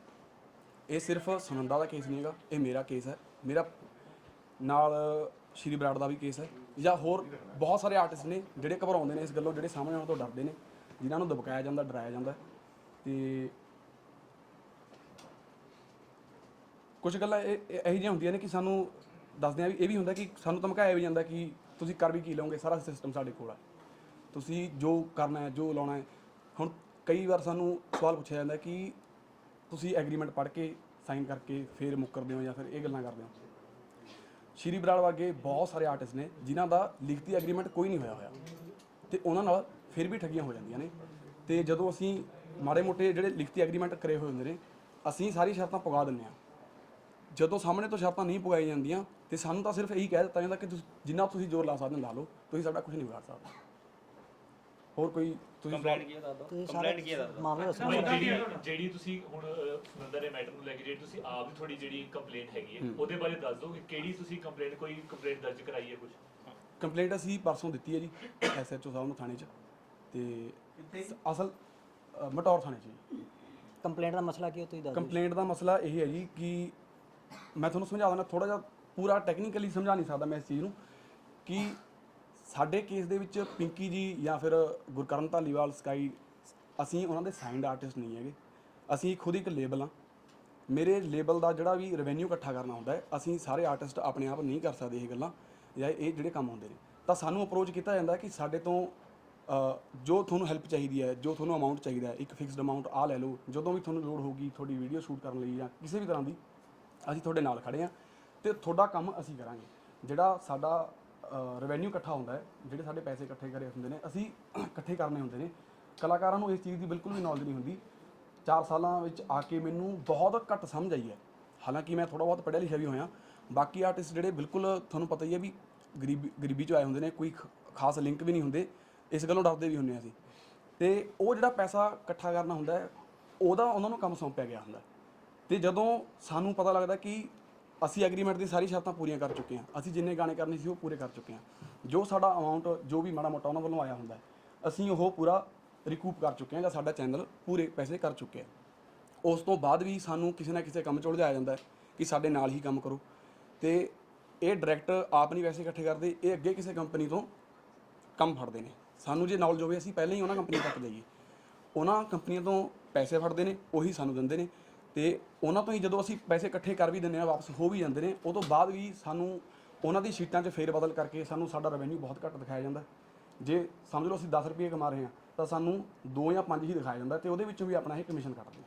ਇਹ ਸਿਰਫ ਸੁਨੰਦਾ ਦਾ ਕੇਸ ਨਹੀਂ ਹੈਗਾ, ਇਹ ਮੇਰਾ ਕੇਸ ਹੈ। ਮੇਰਾ ਨਾਲ ਸ਼੍ਰੀ ਬਰਾੜ ਦਾ ਵੀ ਕੇਸ ਹੈ ਜਾਂ ਹੋਰ ਬਹੁਤ ਸਾਰੇ ਆਰਟਿਸਟ ਨੇ ਜਿਹੜੇ ਘਬਰਾਉਂਦੇ ਨੇ ਇਸ ਗੱਲੋਂ, ਜਿਹੜੇ ਸਾਹਮਣੇ ਆਉਣ ਤੋਂ ਡਰਦੇ ਨੇ, ਜਿਨ੍ਹਾਂ ਨੂੰ ਦਬਕਾਇਆ ਜਾਂਦਾ, ਡਰਾਇਆ ਜਾਂਦਾ ਤੇ ਕੁਝ ਗੱਲਾਂ ਇਹ ਇਹੋ ਜਿਹੀਆਂ ਹੁੰਦੀਆਂ ਨੇ ਕਿ ਸਾਨੂੰ ਦੱਸਦੇ ਆ ਵੀ ਇਹ ਵੀ ਹੁੰਦਾ ਕਿ ਸਾਨੂੰ ਧਮਕਾਇਆ ਵੀ ਜਾਂਦਾ ਕਿ ਤੁਸੀਂ ਕਰ ਵੀ ਕੀ ਲਓਗੇ, ਸਾਰਾ ਸਿਸਟਮ ਸਾਡੇ ਕੋਲ ਆ। ਤੁਸੀਂ ਜੋ ਕਰਨਾ ਹੈ, ਜੋ ਲਾਉਣਾ ਹੈ, ਹੁਣ ਕਈ ਵਾਰ ਸਾਨੂੰ ਸਵਾਲ ਪੁੱਛਿਆ ਜਾਂਦਾ ਕਿ ਤੁਸੀਂ ਐਗਰੀਮੈਂਟ ਪੜ੍ਹ ਕੇ ਸਾਈਨ ਕਰਕੇ ਫਿਰ ਮੁੱਕਰਦੇ ਹੋ ਜਾਂ ਫਿਰ ਇਹ ਗੱਲਾਂ ਕਰਦੇ ਹੋ। ਸ਼੍ਰੀ ਬਰਾੜ ਵਰਗੇ ਬਹੁਤ ਸਾਰੇ ਆਰਟਿਸਟ ਨੇ, ਜਿਨ੍ਹਾਂ ਦਾ ਲਿਖਤੀ ਐਗਰੀਮੈਂਟ ਕੋਈ ਨਹੀਂ ਹੋਇਆ ਹੋਇਆ। ਤੇ ਉਹਨਾਂ ਨਾਲ ਫਿਰ ਵੀ ਠੱਗੀਆਂ ਹੋ ਜਾਂਦੀਆਂ ਨੇ। ਤੇ ਜਦੋਂ ਅਸੀਂ ਮਾੜੇ ਮੋਟੇ ਜਿਹੜੇ ਲਿਖਤੀ ਐਗਰੀਮੈਂਟ ਕਰੇ ਹੋਏ ਹੁੰਦੇ ਨੇ, ਅਸੀਂ ਸਾਰੀ ਸ਼ਰਤਾਂ ਪੁਗਾ ਦਿੰਦੇ ਹਾਂ। ਜਦੋਂ ਸਾਹਮਣੇ ਤੋਂ ਸ਼ਰਤਾਂ ਨਹੀਂ ਪੁਗਾਈ ਜਾਂਦੀਆਂ, ਤੇ ਸਾਨੂੰ ਤਾਂ ਸਿਰਫ ਇਹੀ ਕਹਿ ਦਿੱਤਾ ਜਾਂਦਾ ਕਿ ਤੁਸੀਂ ਜਿੰਨਾ ਤੁਸੀਂ ਜ਼ੋਰ ਲਾ ਸਕਦੇ ਹੋ ਲਾ ਲਓ, ਤੁਸੀਂ ਸਾਡਾ ਕੁਝ ਨਹੀਂ ਵਿਗਾੜ ਸਕਦੇ। ਹੋਰ ਕੋਈ ਤੁਸੀਂ ਸਵਾਲ ਤੁਸੀਂ ਸਾਰਾ ਮਾਮਲਾ ਦੱਸੋ। ਨਹੀਂ, ਜਿਹੜੀ ਜਿਹੜੀ ਤੁਸੀਂ ਹੁਣ ਅਹ, ਸੁਨੰਦਰ ਦੇ ਮੈਟਰ ਨੂੰ ਲੈ ਕੇ ਜਿਹੜੀ ਤੁਸੀਂ ਆਪ ਦੀ ਥੋੜੀ ਜਿਹੜੀ ਕੰਪਲੇਂਟ ਹੈਗੀ ਹੈ ਉਹਦੇ ਬਾਰੇ ਦੱਸ ਦਿਓ ਕਿ ਕਿਹੜੀ ਤੁਸੀਂ ਕੰਪਲੇਂਟ ਕੋਈ ਕੰਪਲੇਂਟ ਦਰਜ ਕਰਾਈ ਹੈ ਕੁਝ ਕੰਪਲੇਂਟ ਅਸੀਂ ਪਰਸੋਂ ਦਿੱਤੀ ਹੈ ਜੀ ਐਸਐਚਓ ਸਾਹਿਬ ਨੂੰ ਥਾਣੇ 'ਚ। ਤੇ ਅਸਲ ਅ, ਮਟੌਰ ਥਾਣੇ 'ਚ ਜੀ। ਕੰਪਲੇਂਟ ਦਾ ਮਸਲਾ ਕੀ ਹੈ ਤੁਸੀਂ ਦੱਸ ਕੰਪਲੇਂਟ ਦਾ ਮਸਲਾ ਇਹ ਹੈ ਜੀ ਕਿ ਮੈਂ ਤੁਹਾਨੂੰ ਸਮਝਾ ਦਿੰਦਾ ਥੋੜਾ ਜਿਹਾ ਪੂਰਾ ਟੈਕਨੀਕਲੀ ਸਮਝਾ ਨਹੀਂ ਸਕਦਾ ਮੈਂ ਇਸ ਚੀਜ਼ ਨੂੰ ਕਿ ਸਾਡੇ ਕੇਸ ਦੇ ਵਿੱਚ ਪਿੰਕੀ ਜੀ ਜਾਂ ਫਿਰ ਗੁਰਕਰਨ ਧਾਲੀਵਾਲ, ਸਕਾਈ, ਅਸੀਂ ਉਹਨਾਂ ਦੇ ਸਾਈਨਡ ਆਰਟਿਸਟ ਨਹੀਂ ਹੈਗੇ। ਅਸੀਂ ਖੁਦ ਇੱਕ ਲੇਬਲ ਆ ਮੇਰੇ ਲੇਬਲ ਦਾ ਜਿਹੜਾ ਵੀ ਰੈਵਨਿਊ ਇਕੱਠਾ ਕਰਨਾ ਹੁੰਦਾ ਹੈ, ਅਸੀਂ ਸਾਰੇ ਆਰਟਿਸਟ ਆਪਣੇ ਆਪ ਨਹੀਂ ਕਰ ਸਕਦੇ ਇਹ ਗੱਲਾਂ, ਜਾਂ ਇਹ ਜਿਹੜੇ ਕੰਮ ਹੁੰਦੇ ਨੇ। ਤਾਂ ਸਾਨੂੰ ਅਪਰੋਚ ਕੀਤਾ ਜਾਂਦਾ ਕਿ ਸਾਡੇ ਤੋਂ ਜੋ ਤੁਹਾਨੂੰ ਹੈਲਪ ਚਾਹੀਦੀ ਹੈ, ਜੋ ਤੁਹਾਨੂੰ ਅਮਾਉਂਟ ਚਾਹੀਦਾ ਹੈ, ਇੱਕ ਫਿਕਸਡ ਅਮਾਉਂਟ ਆ ਲੈ ਲਓ, ਜਦੋਂ ਵੀ ਤੁਹਾਨੂੰ ਲੋੜ ਹੋਊਗੀ ਤੁਹਾਡੀ ਵੀਡੀਓ ਸ਼ੂਟ ਕਰਨ ਲਈ ਜਾਂ ਕਿਸੇ ਵੀ ਤਰ੍ਹਾਂ ਦੀ, ਅਸੀਂ ਤੁਹਾਡੇ ਨਾਲ ਖੜੇ ਹਾਂ ਤੇ ਤੁਹਾਡਾ ਕੰਮ ਅਸੀਂ ਕਰਾਂਗੇ। ਜਿਹੜਾ ਸਾਡਾ ਰੈਵਨਿਊ ਇਕੱਠਾ ਹੁੰਦਾ ਹੈ, ਜਿਹੜੇ ਸਾਡੇ ਪੈਸੇ ਇਕੱਠੇ ਕਰੇ ਹੁੰਦੇ ਨੇ, ਅਸੀਂ ਇਕੱਠੇ ਕਰਨੇ ਹੁੰਦੇ ਨੇ। ਕਲਾਕਾਰਾਂ ਨੂੰ ਇਸ ਚੀਜ਼ ਦੀ ਬਿਲਕੁਲ ਵੀ ਨੌਲੇਜ ਨਹੀਂ ਹੁੰਦੀ। 4 ਸਾਲਾਂ ਵਿੱਚ ਆ ਕੇ ਮੈਨੂੰ ਬਹੁਤ ਘੱਟ ਸਮਝ ਆਈ ਹੈ। ਹਾਲਾਂਕਿ ਮੈਂ ਥੋੜਾ ਬਹੁਤ ਪੜ੍ਹਿਆ ਲਿਖਿਆ ਵੀ ਹੋਇਆ। ਬਾਕੀ ਆਰਟਿਸਟ ਜਿਹੜੇ ਬਿਲਕੁਲ ਤੁਹਾਨੂੰ ਪਤਾ ਹੀ ਹੈ ਵੀ ਗਰੀਬੀ ਗਰੀਬੀ ਚੋਂ ਆਏ ਹੁੰਦੇ ਨੇ, ਕੋਈ ਖ- ਖਾਸ ਲਿੰਕ ਵੀ ਨਹੀਂ ਹੁੰਦੇ। ਇਸ ਗੱਲੋਂ ਡਰਦੇ ਵੀ ਹੁੰਦੇ ਹਾਂ ਅਸੀਂ। ਤੇ ਉਹ ਜਿਹੜਾ ਪੈਸਾ ਇਕੱਠਾ ਕਰਨਾ ਹੁੰਦਾ ਹੈ, ਉਹਦਾ ਉਹਨਾਂ ਨੂੰ ਕੰਮ ਸੌਂਪਿਆ ਗਿਆ ਹੁੰਦਾ ਹੈ। ਤੇ ਜਦੋਂ ਸਾਨੂੰ ਪਤਾ ਲੱਗਦਾ ਕਿ ਅਸੀਂ ਐਗਰੀਮੈਂਟ ਦੀ ਸਾਰੀ ਸ਼ਰਤਾਂ ਪੂਰੀਆਂ ਕਰ ਚੁੱਕੇ ਹਾਂ। ਅਸੀਂ ਜਿੰਨੇ ਗਾਣੇ ਕਰਨੇ ਸੀ ਉਹ ਪੂਰੇ ਕਰ ਚੁੱਕੇ ਹਾਂ। ਜੋ ਸਾਡਾ ਅਮਾਉਂਟ ਜੋ ਵੀ ਮਾੜਾ ਮੋਟਾ ਉਹਨਾਂ ਵੱਲੋਂ ਆਇਆ ਹੁੰਦਾ ਹੈ, ਅਸੀਂ ਉਹ ਪੂਰਾ ਰਿਕੂਪ ਕਰ ਚੁੱਕੇ ਹਾਂ ਜਾਂ ਸਾਡਾ ਚੈਨਲ ਪੂਰੇ ਪੈਸੇ ਕਰ ਚੁੱਕਿਆ ਹੈ। ਉਸ ਤੋਂ ਬਾਅਦ ਵੀ ਸਾਨੂੰ ਕਿਸੇ ਨਾ ਕਿਸੇ ਕੰਮ 'ਚ ਉਲਝਾਇਆ ਜਾਂਦਾ ਹੈ ਕਿ ਸਾਡੇ ਨਾਲ ਹੀ ਕੰਮ ਕਰੋ। ਤੇ ਇਹ ਡਾਇਰੈਕਟ ਆਪ ਨਹੀਂ ਪੈਸੇ ਇਕੱਠੇ ਕਰਦੇ ਇਹ ਅੱਗੇ ਕਿਸੇ ਕੰਪਨੀ ਤੋਂ ਕੰਮ ਫੜਦੇ ਨੇ। ਸਾਨੂੰ ਜੇ ਨੌਲੇਜ ਹੋਵੇ ਅਸੀਂ ਪਹਿਲਾਂ ਹੀ ਉਹਨਾਂ ਕੰਪਨੀ ਤੱਕ ਜਾਈਏ। ਉਹਨਾਂ ਕੰਪਨੀਆਂ ਤੋਂ ਪੈਸੇ ਫੜਦੇ ਨੇ ਉਹੀ ਸਾਨੂੰ ਦਿੰਦੇ ਨੇ। ਤੇ ਉਹਨਾਂ ਤੋਂ ਹੀ ਜਦੋਂ ਅਸੀਂ ਪੈਸੇ ਇਕੱਠੇ ਕਰ ਵੀ ਦਿੰਦੇ ਆ ਵਾਪਸ ਹੋ ਵੀ ਜਾਂਦੇ ਨੇ ਉਹ ਤੋਂ ਬਾਅਦ ਵੀ ਸਾਨੂੰ ਉਹਨਾਂ ਦੀ ਸ਼ੀਟਾਂ 'ਚ ਫੇਰ ਬਦਲ ਕਰਕੇ ਸਾਨੂੰ ਸਾਡਾ ਰੈਵਨਿਊ ਬਹੁਤ ਘੱਟ ਦਿਖਾਇਆ ਜਾਂਦਾ। ਜੇ ਸਮਝ ਲਓ ਅਸੀਂ 10 ਰੁਪਏ ਕਮਾ ਰਹੇ ਹਾਂ ਤਾਂ ਸਾਨੂੰ 2 ਜਾਂ 5 ਹੀ ਦਿਖਾਇਆ ਜਾਂਦਾ ਤੇ ਉਹਦੇ ਵਿੱਚੋਂ ਵੀ ਆਪਣਾ ਇਹ ਕਮਿਸ਼ਨ ਕੱਟਦੇ ਨੇ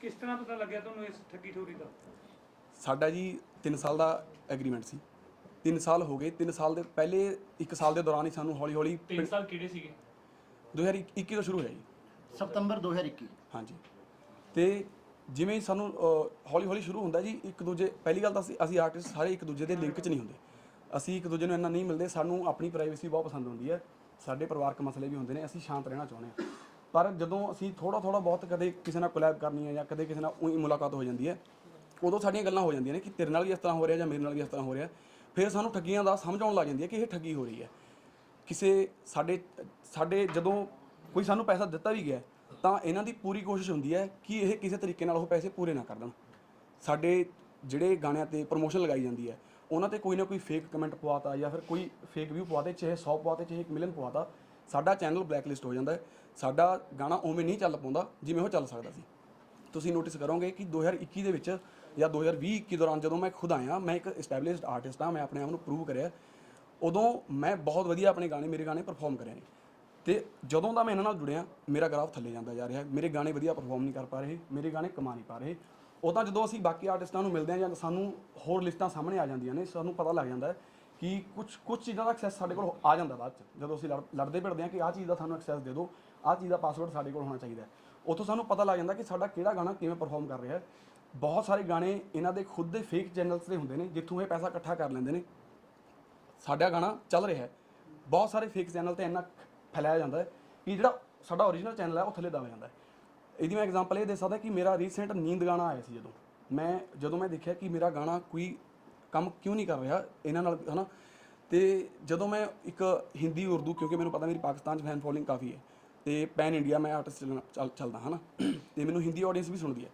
ਕਿਸ ਤਰ੍ਹਾਂ ਪਤਾ ਲੱਗਿਆ ਤੁਹਾਨੂੰ ਇਸ ਠੱਗੀ ਠੋਰੀ ਦਾ? ਸਾਡਾ ਜੀ 3 ਸਾਲ ਦਾ ਐਗਰੀਮੈਂਟ ਸੀ। 3 ਸਾਲ ਹੋ ਗਏ 3 ਸਾਲ ਦੇ ਪਹਿਲੇ 1 ਸਾਲ ਦੇ ਦੌਰਾਨ ਹੀ ਸਾਨੂੰ ਹੌਲੀ ਹੌਲੀ 3 ਸਾਲ ਕਿਹੜੇ ਸੀਗੇ? 2021 ਤੋਂ ਸ਼ੁਰੂ ਹੋਇਆ ਜੀ। ਸਤੰਬਰ 2021 ਹਾਂਜੀ। ਤੇ ਜਿਵੇਂ ਹੀ ਸਾਨੂੰ ਹੌਲੀ ਹੌਲੀ ਸ਼ੁਰੂ ਹੁੰਦਾ ਜੀ, ਇੱਕ ਦੂਜੇ, ਪਹਿਲੀ ਗੱਲ ਤਾਂ ਅਸੀਂ ਅਸੀਂ ਆਰਟਿਸਟ ਸਾਰੇ ਇੱਕ ਦੂਜੇ ਦੇ ਲਿੰਕ 'ਚ ਨਹੀਂ ਹੁੰਦੇ। ਅਸੀਂ ਇੱਕ ਦੂਜੇ ਨੂੰ ਇੰਨਾ ਨਹੀਂ ਮਿਲਦੇ, ਸਾਨੂੰ ਆਪਣੀ ਪ੍ਰਾਈਵੇਸੀ ਬਹੁਤ ਪਸੰਦ ਹੁੰਦੀ ਹੈ। ਸਾਡੇ ਪਰਿਵਾਰਕ ਮਸਲੇ ਵੀ ਹੁੰਦੇ ਨੇ, ਅਸੀਂ ਸ਼ਾਂਤ ਰਹਿਣਾ ਚਾਹੁੰਦੇ ਹਾਂ। ਪਰ ਜਦੋਂ ਅਸੀਂ ਥੋੜਾ ਥੋੜਾ ਬਹੁਤ ਕਦੇ ਕਿਸੇ ਨਾਲ ਕੋਲੈਬ ਕਰਨੀ ਹੈ ਜਾਂ ਕਦੇ ਕਿਸੇ ਨਾਲ ਊਂ ਮੁਲਾਕਾਤ ਹੋ ਜਾਂਦੀ ਹੈ, ਉਦੋਂ ਸਾਡੀਆਂ ਗੱਲਾਂ ਹੋ ਜਾਂਦੀਆਂ ਨੇ ਕਿ ਤੇਰੇ ਨਾਲ ਵੀ ਇਸ ਤਰ੍ਹਾਂ ਹੋ ਰਿਹਾ ਜਾਂ ਮੇਰੇ ਨਾਲ ਵੀ ਇਸ ਤਰ੍ਹਾਂ ਹੋ ਰਿਹਾ। ਫਿਰ ਸਾਨੂੰ ਠੱਗੀਆਂ ਦਾ ਸਮਝ ਆਉਣ ਲੱਗ ਜਾਂਦੀ ਹੈ ਕਿ ਇਹ ਠੱਗੀ ਹੋ ਰਹੀ ਹੈ। ਕਿਸੇ ਸਾਡੇ ਸਾਡੇ ਜਦੋਂ ਕੋਈ ਸਾਨੂੰ ਪੈਸਾ ਦਿੱਤਾ ਵੀ ਗਿਆ ਤਾਂ ਇਹਨਾਂ ਦੀ ਪੂਰੀ ਕੋਸ਼ਿਸ਼ ਹੁੰਦੀ ਹੈ ਕਿ ਇਹ ਕਿਸੇ ਤਰੀਕੇ ਨਾਲ ਉਹ ਪੈਸੇ ਪੂਰੇ ਨਾ ਕਰ ਦੇਣ। ਸਾਡੇ ਜਿਹੜੇ ਗਾਣਿਆਂ ਤੇ ਪ੍ਰੋਮੋਸ਼ਨ ਲਗਾਈ ਜਾਂਦੀ ਹੈ, ਉਹਨਾਂ ਤੇ ਕੋਈ ਨਾ ਕੋਈ ਫੇਕ ਕਮੈਂਟ ਪਵਾਤਾ ਜਾਂ ਫਿਰ ਕੋਈ ਫੇਕ ਵਿਊ ਪਵਾਤੇ, ਚਾਹੇ 100 ਪਵਾਤੇ, ਚਾਹੇ 1 ਮਿਲੀਅਨ ਪਵਾਤਾ, ਸਾਡਾ ਚੈਨਲ ਬਲੈਕਲਿਸਟ ਹੋ ਜਾਂਦਾ ਹੈ। ਸਾਡਾ ਗਾਣਾ ਉਵੇਂ ਨਹੀਂ ਚੱਲ ਪਾਉਂਦਾ ਜਿਵੇਂ ਉਹ ਚੱਲ ਸਕਦਾ ਸੀ। ਤੁਸੀਂ ਨੋਟਿਸ ਕਰੋਗੇ ਕਿ 2021 ਦੇ ਵਿੱਚ ਜਾਂ 2020 21 ਦੌਰਾਨ ਜਦੋਂ ਮੈਂ ਖੁਦ ਆਇਆ, ਮੈਂ ਇੱਕ ਐਸਟੈਬਲਿਸ਼ਡ ਆਰਟਿਸਟ ਹਾਂ, ਮੈਂ ਆਪਣੇ ਆਪ ਨੂੰ ਪ੍ਰੂਵ ਕਰਿਆ। ਉਦੋਂ ਮੈਂ ਬਹੁਤ ਵਧੀਆ ਆਪਣੇ ਗਾਣੇ, ਮੇਰੇ ਗਾਣੇ ਪਰਫਾਰਮ ਕਰਿਆ ਨੇ। ਤੇ ਜਦੋਂ ਦਾ ਮੈਂ ਇਹਨਾਂ ਨਾਲ ਜੁੜਿਆ, ਮੇਰਾ ਗ੍ਰਾਫ ਥੱਲੇ ਜਾਂਦਾ ਜਾ ਰਿਹਾ। ਮੇਰੇ ਗਾਣੇ ਵਧੀਆ ਪਰਫਾਰਮ ਨਹੀਂ ਕਰ ਪਾ ਰਹੇ, ਮੇਰੇ ਗਾਣੇ ਕਮਾ ਨਹੀਂ ਪਾ ਰਹੇ। ਉਦਾਂ ਜਦੋਂ ਅਸੀਂ ਬਾਕੀ ਆਰਟਿਸਟਾਂ ਨੂੰ ਮਿਲਦੇ ਹਾਂ ਜਾਂ ਸਾਨੂੰ ਹੋਰ ਲਿਸਟਾਂ ਸਾਹਮਣੇ ਆ ਜਾਂਦੀਆਂ ਨੇ, ਸਾਨੂੰ ਪਤਾ ਲੱਗ ਜਾਂਦਾ ਹੈ ਕਿ ਕੁਝ ਕੁਝ ਚੀਜ਼ਾਂ ਦਾ ਐਕਸੈਸ ਸਾਡੇ ਕੋਲ ਆ ਜਾਂਦਾ ਬਾਅਦ ਚ। ਜਦੋਂ ਅਸੀਂ ਲੜ- ਲੜਦੇ ਭਿੜਦੇ ਹਾਂ ਕਿ ਆਹ ਚੀਜ਼ ਦਾ ਸਾਨੂੰ ਐਕਸੈਸ ਦੇ ਦਿਓ, ਆਹ ਚੀਜ਼ ਦਾ ਪਾਸਵਰਡ ਸਾਡੇ ਕੋਲ ਹੋਣਾ ਚਾਹੀਦਾ ਹੈ। ਉੱਥੋਂ ਸਾਨੂੰ ਪਤਾ ਲੱਗ ਜਾਂਦਾ ਕਿ ਸਾਡਾ ਕਿਹੜਾ ਗਾਣਾ ਕਿਵੇਂ ਪਰਫਾਰਮ ਕਰ ਰਿਹਾ ਹੈ। ਬਹੁਤ ਸਾਰੇ ਗਾਣੇ ਇਹਨਾਂ ਦੇ ਖੁਦ ਦੇ ਫੇਕ ਚੈਨਲਸ ਤੇ ਹੁੰਦੇ ਨੇ, ਜਿੱਥੋਂ ਇਹ ਪੈਸਾ ਇਕੱਠਾ ਕਰ ਲੈਂਦੇ ਨੇ। ਸਾਡਾ ਗਾਣਾ ਚੱਲ ਰਿਹਾ ਹੈ। ਬਹੁਤ ਸਾਰੇ ਫੇਕ ਚੈਨਲ ਤੇ ਇੰਨਾ ਫੈਲਾਇਆ ਜਾਂਦਾ ਹੈ। ਕਿ ਜਿਹੜਾ ਸਾਡਾ ਓਰੀਜਨਲ ਚੈਨਲ ਹੈ, ਉਹ ਥੱਲੇ ਦਬ ਜਾਂਦਾ ਹੈ। ਇਹਦੀ ਮੈਂ ਐਗਜ਼ਾਮਪਲ ਇਹ ਦੇ ਸਕਦਾ ਕਿ ਮੇਰਾ ਰੀਸੈਂਟ ਨੀਂਦ ਗਾਣਾ ਆਇਆ ਸੀ ਜਦੋਂ। ਮੈਂ ਜਦੋਂ ਮੈਂ ਦੇਖਿਆ ਕਿ ਮੇਰਾ ਗਾਣਾ ਕੋਈ ਕੰਮ ਕਿਉਂ ਨਹੀਂ ਕਰ ਰਿਹਾ ਇਹਨਾਂ ਨਾਲ, ਹਨਾ? ਤੇ ਜਦੋਂ ਮੈਂ ਇੱਕ ਹਿੰਦੀ, ਉਰਦੂ, ਕਿਉਂਕਿ ਮੈਨੂੰ ਪਤਾ ਮੇਰੀ ਪਾਕਿਸਤਾਨ 'ਚ ਫੈਨ ਫੋਲੋਇੰਗ ਕਾਫੀ ਹੈ, ਤੇ ਪੈਨ ਇੰਡੀਆ ਮੈਂ ਆਰਟਿਸਟ ਚੱਲਦਾ, ਹਨਾ? ਤੇ ਮੈਨੂੰ ਹਿੰਦੀ ਆਡੀਅנס ਵੀ ਸੁਣਦੀ ਹੈ।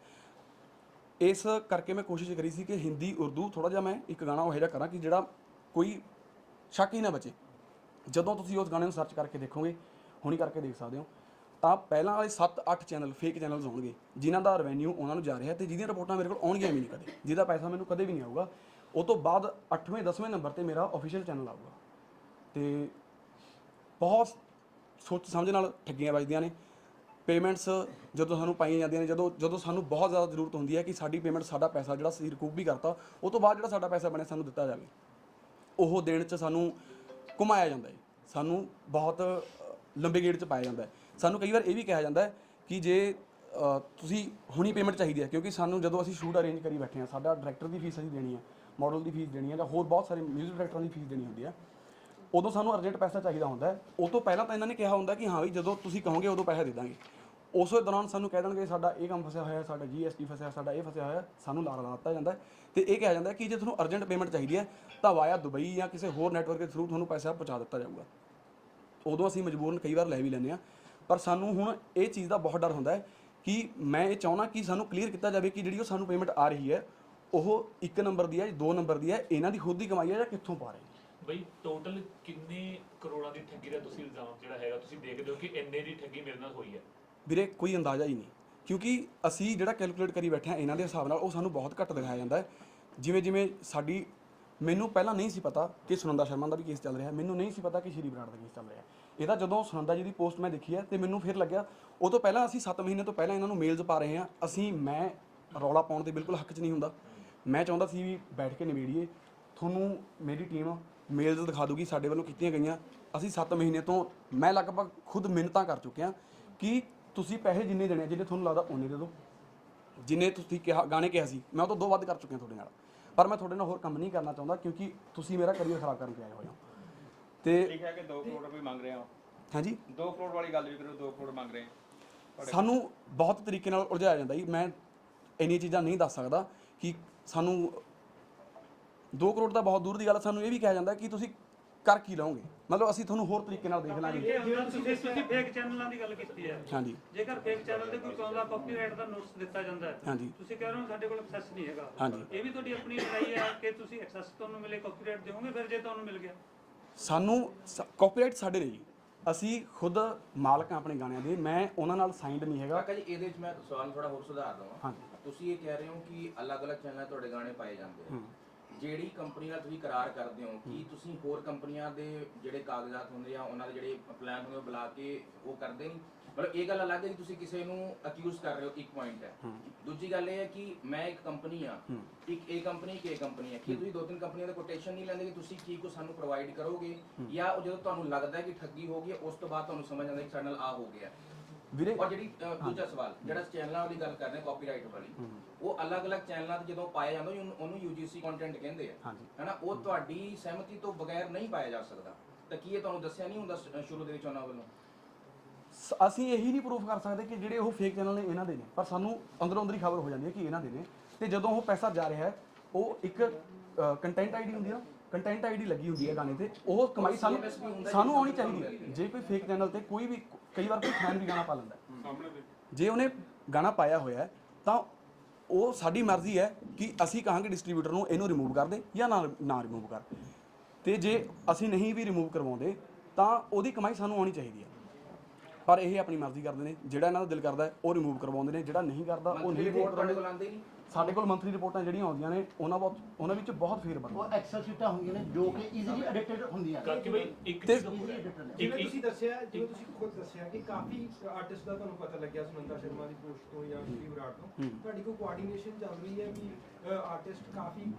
ਇਸ ਕਰਕੇ ਮੈਂ ਕੋਸ਼ਿਸ਼ ਕਰੀ ਸੀ ਕਿ ਹਿੰਦੀ, ਉਰਦੂ ਥੋੜਾ ਜਿਹਾ ਮੈਂ ਇੱਕ ਗਾਣਾ ਉਹ ਜਿਹਾ ਕਰਾਂ ਕਿ ਜਿਹੜਾ ਕੋਈ ਸ਼ੱਕ ਹੀ ਨਾ ਬਚੇ। ਜਦੋਂ ਤੁਸੀਂ ਉਸ ਗਾਣੇ ਨੂੰ ਸਰਚ ਕਰਕੇ ਦੇਖੋਗੇ, ਹੁਣੀ ਕਰਕੇ ਦੇਖ ਸਕਦੇ ਹੋ, ਤਾਂ ਪਹਿਲਾਂ ਵਾਲੇ 7-8 ਚੈਨਲ ਫੇਕ ਚੈਨਲਸ ਹੋਣਗੇ, ਜਿਨ੍ਹਾਂ ਦਾ ਰੈਵਨਿਊ ਉਹਨਾਂ ਨੂੰ ਜਾ ਰਿਹਾ ਤੇ ਜਿਹਦੀਆਂ ਰਿਪੋਰਟਾਂ ਮੇਰੇ ਕੋਲ ਆਉਣਗੀਆਂ ਵੀ ਨਹੀਂ ਕਦੇ, ਜਿਹਦਾ ਪੈਸਾ ਮੈਨੂੰ ਕਦੇ ਵੀ ਨਹੀਂ ਆਊਗਾ। ਉਹ ਤੋਂ ਬਾਅਦ 8ਵੇਂ 10ਵੇਂ ਨੰਬਰ ਤੇ ਮੇਰਾ ਅਫੀਸ਼ੀਅਲ ਚੈਨਲ ਆਊਗਾ। ਤੇ ਬਹੁਤ ਸੋਚ ਸਮਝ ਨਾਲ ਠੱਗੀਆਂ ਵੱਜਦੀਆਂ ਨੇ। ਪੇਮੈਂਟਸ ਜਦੋਂ ਸਾਨੂੰ ਪਾਈਆਂ ਜਾਂਦੀਆਂ ਨੇ, ਜਦੋਂ ਜਦੋਂ ਸਾਨੂੰ ਬਹੁਤ ਜ਼ਿਆਦਾ ਜ਼ਰੂਰਤ ਹੁੰਦੀ ਹੈ ਕਿ ਸਾਡੀ ਪੇਮੈਂਟ ਸਾਡਾ ਪੈਸਾ ਜਿਹੜਾ ਸੀ ਰਿਕੂਪ ਵੀ ਕਰਤਾ, ਉਹ ਤੋਂ ਬਾਅਦ ਜਿਹੜਾ ਸਾਡਾ ਪੈਸਾ ਬਣਿਆ ਸਾਨੂੰ ਦਿੱਤਾ ਜਾਵੇ। ਉਹ ਦੇਣ 'ਚ ਸਾਨੂੰ ਘੁਮਾਇਆ ਜਾਂਦਾ ਹੈ। ਸਾਨੂੰ ਬਹੁਤ ਲੰਬੇ ਗੇੜ 'ਚ ਪਾਇਆ ਜਾਂਦਾ ਹੈ। ਸਾਨੂੰ ਕਈ ਵਾਰ ਇਹ ਵੀ ਕਿਹਾ ਜਾਂਦਾ ਹੈ ਕਿ ਜੇ ਤੁਸੀਂ ਹੁਣੀ ਪੇਮੈਂਟ ਚਾਹੀਦੀ ਹੈ, ਕਿਉਂਕਿ ਸਾਨੂੰ ਜਦੋਂ ਅਸੀਂ ਸ਼ੂਟ ਅਰੇਂਜ ਕਰੀ ਬੈਠੇ ਹਾਂ, ਸਾਡਾ ਡਾਇਰੈਕਟਰ ਦੀ ਫੀਸ ਅਸੀਂ ਦੇਣੀ ਹੈ ਮਾਡਲ ਦੀ ਫੀਸ ਦੇਣੀ ਹੈ ਜਾਂ ਹੋਰ ਬਹੁਤ ਸਾਰੇ ਮਿਊਜ਼ਿਕ ਡਾਇਰੈਕਟਰਾਂ ਦੀ ਫੀਸ ਦੇਣੀ ਹੁੰਦੀ ਹੈ, ਉਦੋਂ ਸਾਨੂੰ ਅਰਜੈਂਟ ਪੈਸਾ ਚਾਹੀਦਾ ਹੁੰਦਾ ਹੈ। ਉਹ ਤੋਂ ਪਹਿਲਾਂ ਤਾਂ ਇਹਨਾਂ ਨੇ ਕਿਹਾ ਹੁੰਦਾ ਕਿ ਹਾਂ ਵੀ ਜਦੋਂ ਤੁਸੀਂ ਕਹੋਗੇ, ਉਦੋਂ ਪੈਸਾ ਦੇ ਦਾਂਗੇ। ਉਸੇ ਦੌਰਾਨ ਸਾਨੂੰ ਕਹਿ ਦੇਣਗੇ ਸਾਡਾ ਇਹ ਕੰਮ ਫਸਿਆ ਹੋਇਆ ਹੈ ਸਾਡਾ ਜੀਐਸਟੀ ਫਸਿਆ, ਸਾਡਾ ਇਹ ਫਸਿਆ ਹੋਇਆ, ਸਾਨੂੰ ਲਾਰਾ ਲਾ ਦਿੱਤਾ ਜਾਂਦਾ ਹੈ। ਤੇ ਇਹ ਕਿਹਾ ਜਾਂਦਾ ਕਿ ਜੇ ਤੁਹਾਨੂੰ ਅਰਜੈਂਟ ਪੇਮੈਂਟ ਚਾਹੀਦੀ ਹੈ, ਤਾਂ ਵਾਇਆ ਦੁਬਈ ਜਾਂ ਕਿਸੇ ਹੋਰ ਨੈਟਵਰਕ ਦੇ ਥਰੂ ਤੁਹਾਨੂੰ ਪੈਸਾ ਪਹੁੰਚਾ ਦਿੱਤਾ ਜਾਊਗਾ। ਉਦੋਂ ਅਸੀਂ ਮਜਬੂਰਨ ਕਈ ਵਾਰ ਲੈ ਵੀ ਲੈਂਦੇ ਹਾਂ। ਪਰ ਸਾਨੂੰ ਹੁਣ ਇਹ ਚੀਜ਼ ਦਾ ਬਹੁਤ ਡਰ ਹੁੰਦਾ ਹੈ ਕਿ ਮੈਂ ਇਹ ਚਾਹੁੰਦਾ ਕਿ ਸਾਨੂੰ ਕਲੀਅਰ ਕੀਤਾ ਜਾਵੇ ਕਿ ਜਿਹੜੀ ਉਹ ਸਾਨੂੰ ਪੇਮੈਂਟ ਆ ਰਹੀ ਹੈ, ਉਹ ਇੱਕ ਨੰਬਰ ਦੀ ਹੈ, ਦੋ ਨੰਬਰ ਦੀ ਹੈ, ਇਹਨਾਂ ਦੀ ਖੁਦ ਦੀ ਕਮਾਈ ਹੈ ਜਾਂ ਕਿੱਥੋਂ ਪਾ ਰਹੇ ਨੇ? ਬਈ ਟੋਟਲ ਕਿੰਨੇ ਕਰੋੜਾਂ ਦੀ ਠੱਗੀ ਦਾ ਤੁਸੀਂ ਇਲਜ਼ਾਮ ਜਿਹੜਾ ਹੈਗਾ, ਤੁਸੀਂ ਦੇਖਦੇ ਹੋ ਕਿ ਇੰਨੇ ਦੀ ਠੱਗੀ ਮੇਰੇ ਨਾਲ ਹੋਈ ਹੈ। ਵੀਰੇ ਕੋਈ ਅੰਦਾਜ਼ਾ ਹੀ ਨਹੀਂ। ਕਿਉਂਕਿ ਅਸੀਂ ਜਿਹੜਾ ਕੈਲਕੂਲੇਟ ਕਰੀ ਬੈਠੇ ਹਾਂ, ਇਹਨਾਂ ਦੇ ਹਿਸਾਬ ਨਾਲ ਉਹ ਸਾਨੂੰ ਬਹੁਤ ਘੱਟ ਦਿਖਾਇਆ ਜਾਂਦਾ ਹੈ। ਜਿਵੇਂ ਜਿਵੇਂ ਸਾਡੀ, ਮੈਨੂੰ ਪਹਿਲਾਂ ਨਹੀਂ ਸੀ ਪਤਾ ਕਿ ਸੁਨੰਦਾ ਸ਼ਰਮਾ ਦਾ ਵੀ ਕੇਸ ਚੱਲ ਰਿਹਾ ਮੈਨੂੰ ਨਹੀਂ ਸੀ ਪਤਾ ਕਿ ਸ਼੍ਰੀ ਬਰਾੜ ਦਾ ਕੇਸ ਚੱਲ ਰਿਹਾ ਇਹਦਾ ਜਦੋਂ ਸੁਨੰਦਾ ਜੀ ਦੀ ਪੋਸਟ ਮੈਂ ਦੇਖੀ ਹੈ ਤੇ ਮੈਨੂੰ ਫਿਰ ਲੱਗਿਆ, ਉਹ ਤੋਂ ਪਹਿਲਾਂ ਅਸੀਂ 7 ਮਹੀਨੇ ਤੋਂ ਪਹਿਲਾਂ ਇਹਨਾਂ ਨੂੰ ਮੇਲਸ ਪਾ ਰਹੇ ਹਾਂ। ਅਸੀਂ, ਮੈਂ ਰੌਲਾ ਪਾਉਣ ਦੇ ਬਿਲਕੁਲ ਹੱਕ 'ਚ ਨਹੀਂ ਹੁੰਦਾ। ਮੈਂ ਚਾਹੁੰਦਾ ਸੀ ਵੀ ਬੈਠ ਕੇ ਨਿਬੇੜੀਏ। ਤੁਹਾਨੂੰ ਮੇਰੀ ਟੀਮ ਮੇਲਸ ਦਿਖਾ ਦੂਗੀ, ਸਾਡੇ ਵੱਲੋਂ ਕੀਤੀਆਂ ਗਈਆਂ। ਅਸੀਂ 7 ਮਹੀਨੇ ਤੋਂ, ਮੈਂ ਲਗਭਗ ਖੁਦ ਮਿਹਨਤਾਂ ਕਰ ਚੁੱਕਿਆ ਕਿ ਤੁਸੀਂ ਪੈਸੇ ਜਿੰਨੇ ਦੇਣੇ ਆ, ਜਿੰਨੇ ਤੁਹਾਨੂੰ ਲੱਗਦਾ ਉਹਨੇ ਦੇ ਦਿਓ। ਜਿੰਨੇ ਤੁਸੀਂ ਕਿਹਾ ਗਾਣੇ ਕਿਹਾ ਸੀ ਮੈਂ ਉਹ ਤੋਂ ਦੋ ਵੱਧ ਕਰ ਚੁੱਕਿਆ ਤੁਹਾਡੇ ਨਾਲ। ਪਰ ਮੈਂ ਤੁਹਾਡੇ ਨਾਲ ਹੋਰ ਕੰਮ ਨਹੀਂ ਕਰਨਾ ਚਾਹੁੰਦਾ ਕਿਉਂਕਿ ਤੁਸੀਂ ਮੇਰਾ ਕਰੀਅਰ ਖਰਾਬ ਕਰਨ ਕੇ ਆਏ ਹੋਏ ਹੋ। ਤੇ ਹੈ ਕਿ 2 ਕਰੋੜ ਰੁਪਏ ਮੰਗ ਰਹੇ ਹੋ? ਹਾਂਜੀ? 2 ਕਰੋੜ ਵਾਲੀ ਗੱਲ ਵੀ ਕਰੋ 2 ਕਰੋੜ ਮੰਗ ਰਹੇ ਹੋ। ਸਾਨੂੰ ਬਹੁਤ ਤਰੀਕੇ ਨਾਲ ਉਲਝਾਇਆ ਜਾਂਦਾ ਜੀ। ਮੈਂ ਇੰਨੀਆਂ ਚੀਜ਼ਾਂ ਨਹੀਂ ਦੱਸ ਸਕਦਾ ਕਿ ਸਾਨੂੰ 2 ਕਰੋੜ ਦਾ ਬਹੁਤ ਦੂਰ ਦੀ ਗੱਲ ਸਾਨੂੰ ਇਹ ਵੀ ਕਿਹਾ ਜਾਂਦਾ ਕਿ ਤੁਸੀਂ ਕਰ ਕੀ ਲਓਗੇ? ਮਤਲਬ ਅਸੀਂ ਤੁਹਾਨੂੰ ਹੋਰ ਤਰੀਕੇ ਨਾਲ ਦੇਖ ਲਾਂਗੇ। ਇਹ ਹੁੰਦਾ ਤੁਸੀਂ ਤੁਸੀਂ ਫੇਕ ਚੈਨਲਾਂ ਦੀ ਗੱਲ ਕੀਤੀ ਹੈ। ਹਾਂਜੀ। ਜੇਕਰ ਫੇਕ ਚੈਨਲ ਤੇ ਕੋਈ ਪਾਉਂਦਾ ਕਾਪੀਰਾਈਟ ਦਾ ਨੋਟਿਸ ਦਿੱਤਾ ਜਾਂਦਾ ਹੈ। ਹਾਂਜੀ। ਤੁਸੀਂ ਕਹਿ ਰਹੇ ਹੋ ਸਾਡੇ ਕੋਲ ਐਕਸੈਸ ਨਹੀਂ ਹੈਗਾ। ਹਾਂਜੀ। ਇਹ ਵੀ ਤੁਹਾਡੀ ਆਪਣੀ ਲੜਾਈ ਹੈ ਕਿ ਤੁਸੀਂ ਐਕਸੈਸ ਤੁਹਾਨੂੰ ਮਿਲੇ ਕਾਪੀਰਾਈਟ ਦਿਓਗੇ ਫਿਰ ਜੇ ਤੁਹਾਨੂੰ ਮਿਲ ਗਿਆ। ਸਾਨੂੰ ਕਾਪੀਰਾਈਟ ਸਾਡੇ ਨੇ ਜੀ ਅਸੀਂ ਖੁਦ ਮਾਲਕ ਹਾਂ ਆਪਣੇ ਗਾਣਿਆਂ ਦੇ ਮੈਂ ਉਹਨਾਂ ਨਾਲ ਸਾਈਨਡ ਨਹੀਂ ਹੈਗਾ। ਕਾਕਾ ਜੀ ਇਹਦੇ ਵਿੱਚ ਮੈਂ ਸਵਾਲ ਥੋੜਾ ਹੋਰ ਸੁਧਾਰ ਦਵਾਂ। ਹਾਂਜੀ। ਤੁਸੀਂ ਇਹ ਕਹਿ ਰਹੇ ਹੋ ਕਿ ਅਲੱਗ-ਅਲੱਗ ਚੈਨਲਾਂ ਤੁਹਾਡੇ ਗਾਣੇ ਪਾਏ ਜਾਂਦੇ ਆ। ਜਿਹੜੀ ਕੰਪਨੀ ਨਾਲ ਤੁਸੀਂ ਕਰਾਰ ਕਰਦੇ ਹੋ ਕੀ ਤੁਸੀਂ ਹੋਰ ਕੰਪਨੀਆਂ ਦੇ ਜਿਹੜੇ ਕਾਗਜ਼ਾਤ ਹੁੰਦੇ ਆ ਉਹਨਾਂ ਦੇ ਜਿਹੜੇ ਪਲਾਨ ਹੁੰਦੇ ਉਹ ਬੁਲਾ ਕੇ ਉਹ ਕਰਦੇ ਨਹੀਂ? ਮਤਲਬ ਇਹ ਗੱਲ ਅਲੱਗ ਹੈ ਕਿ ਤੁਸੀਂ ਕਿਸੇ ਨੂੰ ਅਕਿਊਜ਼ ਕਰ ਰਹੇ ਹੋ ਇੱਕ ਪੁਆਇੰਟ ਹੈ। ਦੂਜੀ ਗੱਲ ਇਹ ਹੈ ਕਿ ਮੈਂ ਇੱਕ ਕੰਪਨੀ ਆ। ਇੱਕ ਇਹ ਕੰਪਨੀ ਕਿ ਇਹ ਕੰਪਨੀ ਹੈ। ਕੀ ਤੁਸੀਂ ਦੋ ਤਿੰਨ ਕੰਪਨੀਆਂ ਦਾ ਕੋਟੇਸ਼ਨ ਨਹੀਂ ਲੈਂਦੇ ਕਿ ਤੁਸੀਂ ਕੀ ਕੁਝ ਸਾਨੂੰ ਪ੍ਰੋਵਾਈਡ ਕਰੋਗੇ? ਜਾਂ ਉਹ ਜਦੋਂ ਤੁਹਾਨੂੰ ਲੱਗਦਾ ਹੈ ਕਿ ਠੱਗੀ ਹੋ ਗਈ ਉਸ ਤੋਂ ਬਾਅਦ ਤੁਹਾਨੂੰ ਸਮਝ ਆਉਂਦਾ ਕਿ ਸਾਡੇ ਨਾਲ ਆ ਹੋ ਗਿਆ। ਵੀਰੇ ਔਰ ਜਿਹੜੀ ਅ, ਦੂਜਾ ਸਵਾਲ ਜਿਹੜਾ ਚੈਨਲਾਂ ਵਾਲੀ ਗੱਲ ਕਰ ਰਹੇ ਕਾਪੀਰਾਈਟ ਵਾਲੀ ਉਹ ਅਲੱਗ-ਅਲੱਗ ਚੈਨਲਾਂ ਤੇ ਜਦੋਂ ਪਾਇਆ ਜਾਂਦਾ ਉਹਨੂੰ- ਉਹਨੂੰ UGC ਕੰਟੈਂਟ ਕਹਿੰਦੇ ਆ। ਹਾਂਜੀ। ਹੈਨਾ ਉਹ ਤੁਹਾਡੀ ਸਹਿਮਤੀ ਤੋਂ ਬਗੈਰ ਨਹੀਂ ਪਾਇਆ ਜਾ ਸਕਦਾ। ਤਾਂ ਕੀ ਇਹ ਤੁਹਾਨੂੰ ਦੱਸਿਆ ਨਹੀਂ ਹੁੰਦਾ ਸ਼- ਸ਼ੁਰੂ ਦੇ ਵਿੱਚ ਉਹਨਾਂ ਵੱਲੋਂ? ਸ- ਅਸੀਂ ਇਹੀ ਨਹੀਂ ਪ੍ਰੂਫ ਕਰ ਸਕਦੇ ਕਿ ਜਿਹੜੇ ਉਹ ਫੇਕ ਚੈਨਲ ਨੇ ਇਹਨਾਂ ਦੇ ਨੇ। ਪਰ ਸਾਨੂੰ ਅੰਦਰੋਂ ਅੰਦਰ ਹੀ ਖਬਰ ਹੋ ਜਾਂਦੀ ਹੈ ਕਿ ਇਹਨਾਂ ਦੇ ਨੇ। ਤੇ ਜਦੋਂ ਉਹ ਪੈਸਾ ਜਾ ਰਿਹਾ ਹੈ ਉਹ ਇੱਕ ਕੰਟੈਂਟ ਆਈਡੀ ਹੁੰਦੀ ਆ ਕੰਟੈਂਟ ਆਈਡੀ ਲੱਗੀ ਹੁੰਦੀ ਹੈ ਗਾਣੇ ਤੇ। ਉਹ ਕਮਾਈ ਸਾਨੂੰ CMS ਵੀ ਹੁੰਦਾ ਸਾਨੂੰ ਆਉਣੀ ਚਾਹੀਦੀ ਹੈ। ਜੇ ਕੋਈ ਫੇਕ ਚੈਨਲ ਤੇ ਕੋਈ ਵੀ ਕਈ ਵਾਰ ਕੋਈ ਫੈਨ ਵੀ ਗਾਣਾ ਪਾ ਲੈਂਦਾ ਹੈ। ਸਾਹਮਣੇ ਦੇ ਜੇ ਉਹਨੇ ਗਾਣਾ ਪਾਇਆ ਹੋਇਆ ਹੈ ਤਾਂ ਉਹ ਸਾਡੀ ਮਰਜ਼ੀ ਹੈ ਕਿ ਅਸੀਂ ਕਹਾਂਗੇ ਡਿਸਟ੍ਰੀਬਿਊਟਰ ਨੂੰ ਇਹਨੂੰ ਰਿਮੂਵ ਕਰ ਦੇ ਜਾਂ ਨਾ ਨਾ ਰਿਮੂਵ ਕਰ। ਤੇ ਜੇ ਅਸੀਂ ਨਹੀਂ ਵੀ ਰਿਮੂਵ ਕਰਵਾਉਂਦੇ ਤਾਂ ਉਹਦੀ ਕਮਾਈ ਸਾਨੂੰ ਆਉਣੀ ਚਾਹੀਦੀ ਹੈ। ਪਰ ਇਹ ਆਪਣੀ ਮਰਜ਼ੀ ਕਰਦੇ ਨੇ ਜਿਹੜਾ ਇਹਨਾਂ ਦਾ ਦਿਲ ਕਰਦਾ ਹੈ, ਉਹ ਰਿਮੂਵ ਕਰਵਾਉਂਦੇ ਨੇ ਜਿਹੜਾ ਨਹੀਂ ਕਰਦਾ ਉਹ ਨਹੀਂ ਰਿਮੂਵ ਨਹੀਂ? ਸਾਡੇ ਕੋਲ ਮੰਥਲੀ ਰਿਪੋਰਟਾਂ ਜਿਹੜੀਆਂ ਆਉਂਦੀਆਂ ਨੇ ਉਹਨਾਂ ਬਹੁਤ ਉਹਨਾਂ ਵਿੱਚ ਬਹੁਤ ਫੇਰ ਉਹ ਬਣਦਾ ਐਕਸਲ ਸ਼ੀਟਾਂ ਹੁੰਦੀਆਂ ਨੇ ਜੋ ਕਿ ਈਜ਼ੀਲੀ ਐਡਿਟਡ ਹੁੰਦੀਆਂ ਨੇ ਕਰਕੇ ਬਈ ਇੱਕ ਤੇ- ਚੀਜ਼ ਹੋਰ ਹੈ। ਜਿਵੇਂ ਤੁਸੀਂ ਦੱਸਿਆ ਜਿਵੇਂ ਤੁਸੀਂ ਖੁਦ ਦੱਸਿਆ ਕਿ ਕਾਫੀ ਆਰਟਿਸਟ ਦਾ ਤੁਹਾਨੂੰ ਪਤਾ ਲੱਗਿਆ ਸੁਨੰਦਾ ਸ਼ਰਮਾ ਦੀ ਪੋਸਟ ਤੋਂ ਜਾਂ ਸ਼੍ਰੀ ਵਿਰਾਟ ਤੋਂ। ਤੁਹਾਡੀ ਕੋਈ ਕੋਆਰਡੀਨੇਸ਼ਨ ਚੱਲ ਰਹੀ ਹੈ ਵੀ ਆਰਟਿਸਟ ਕਾਫੀ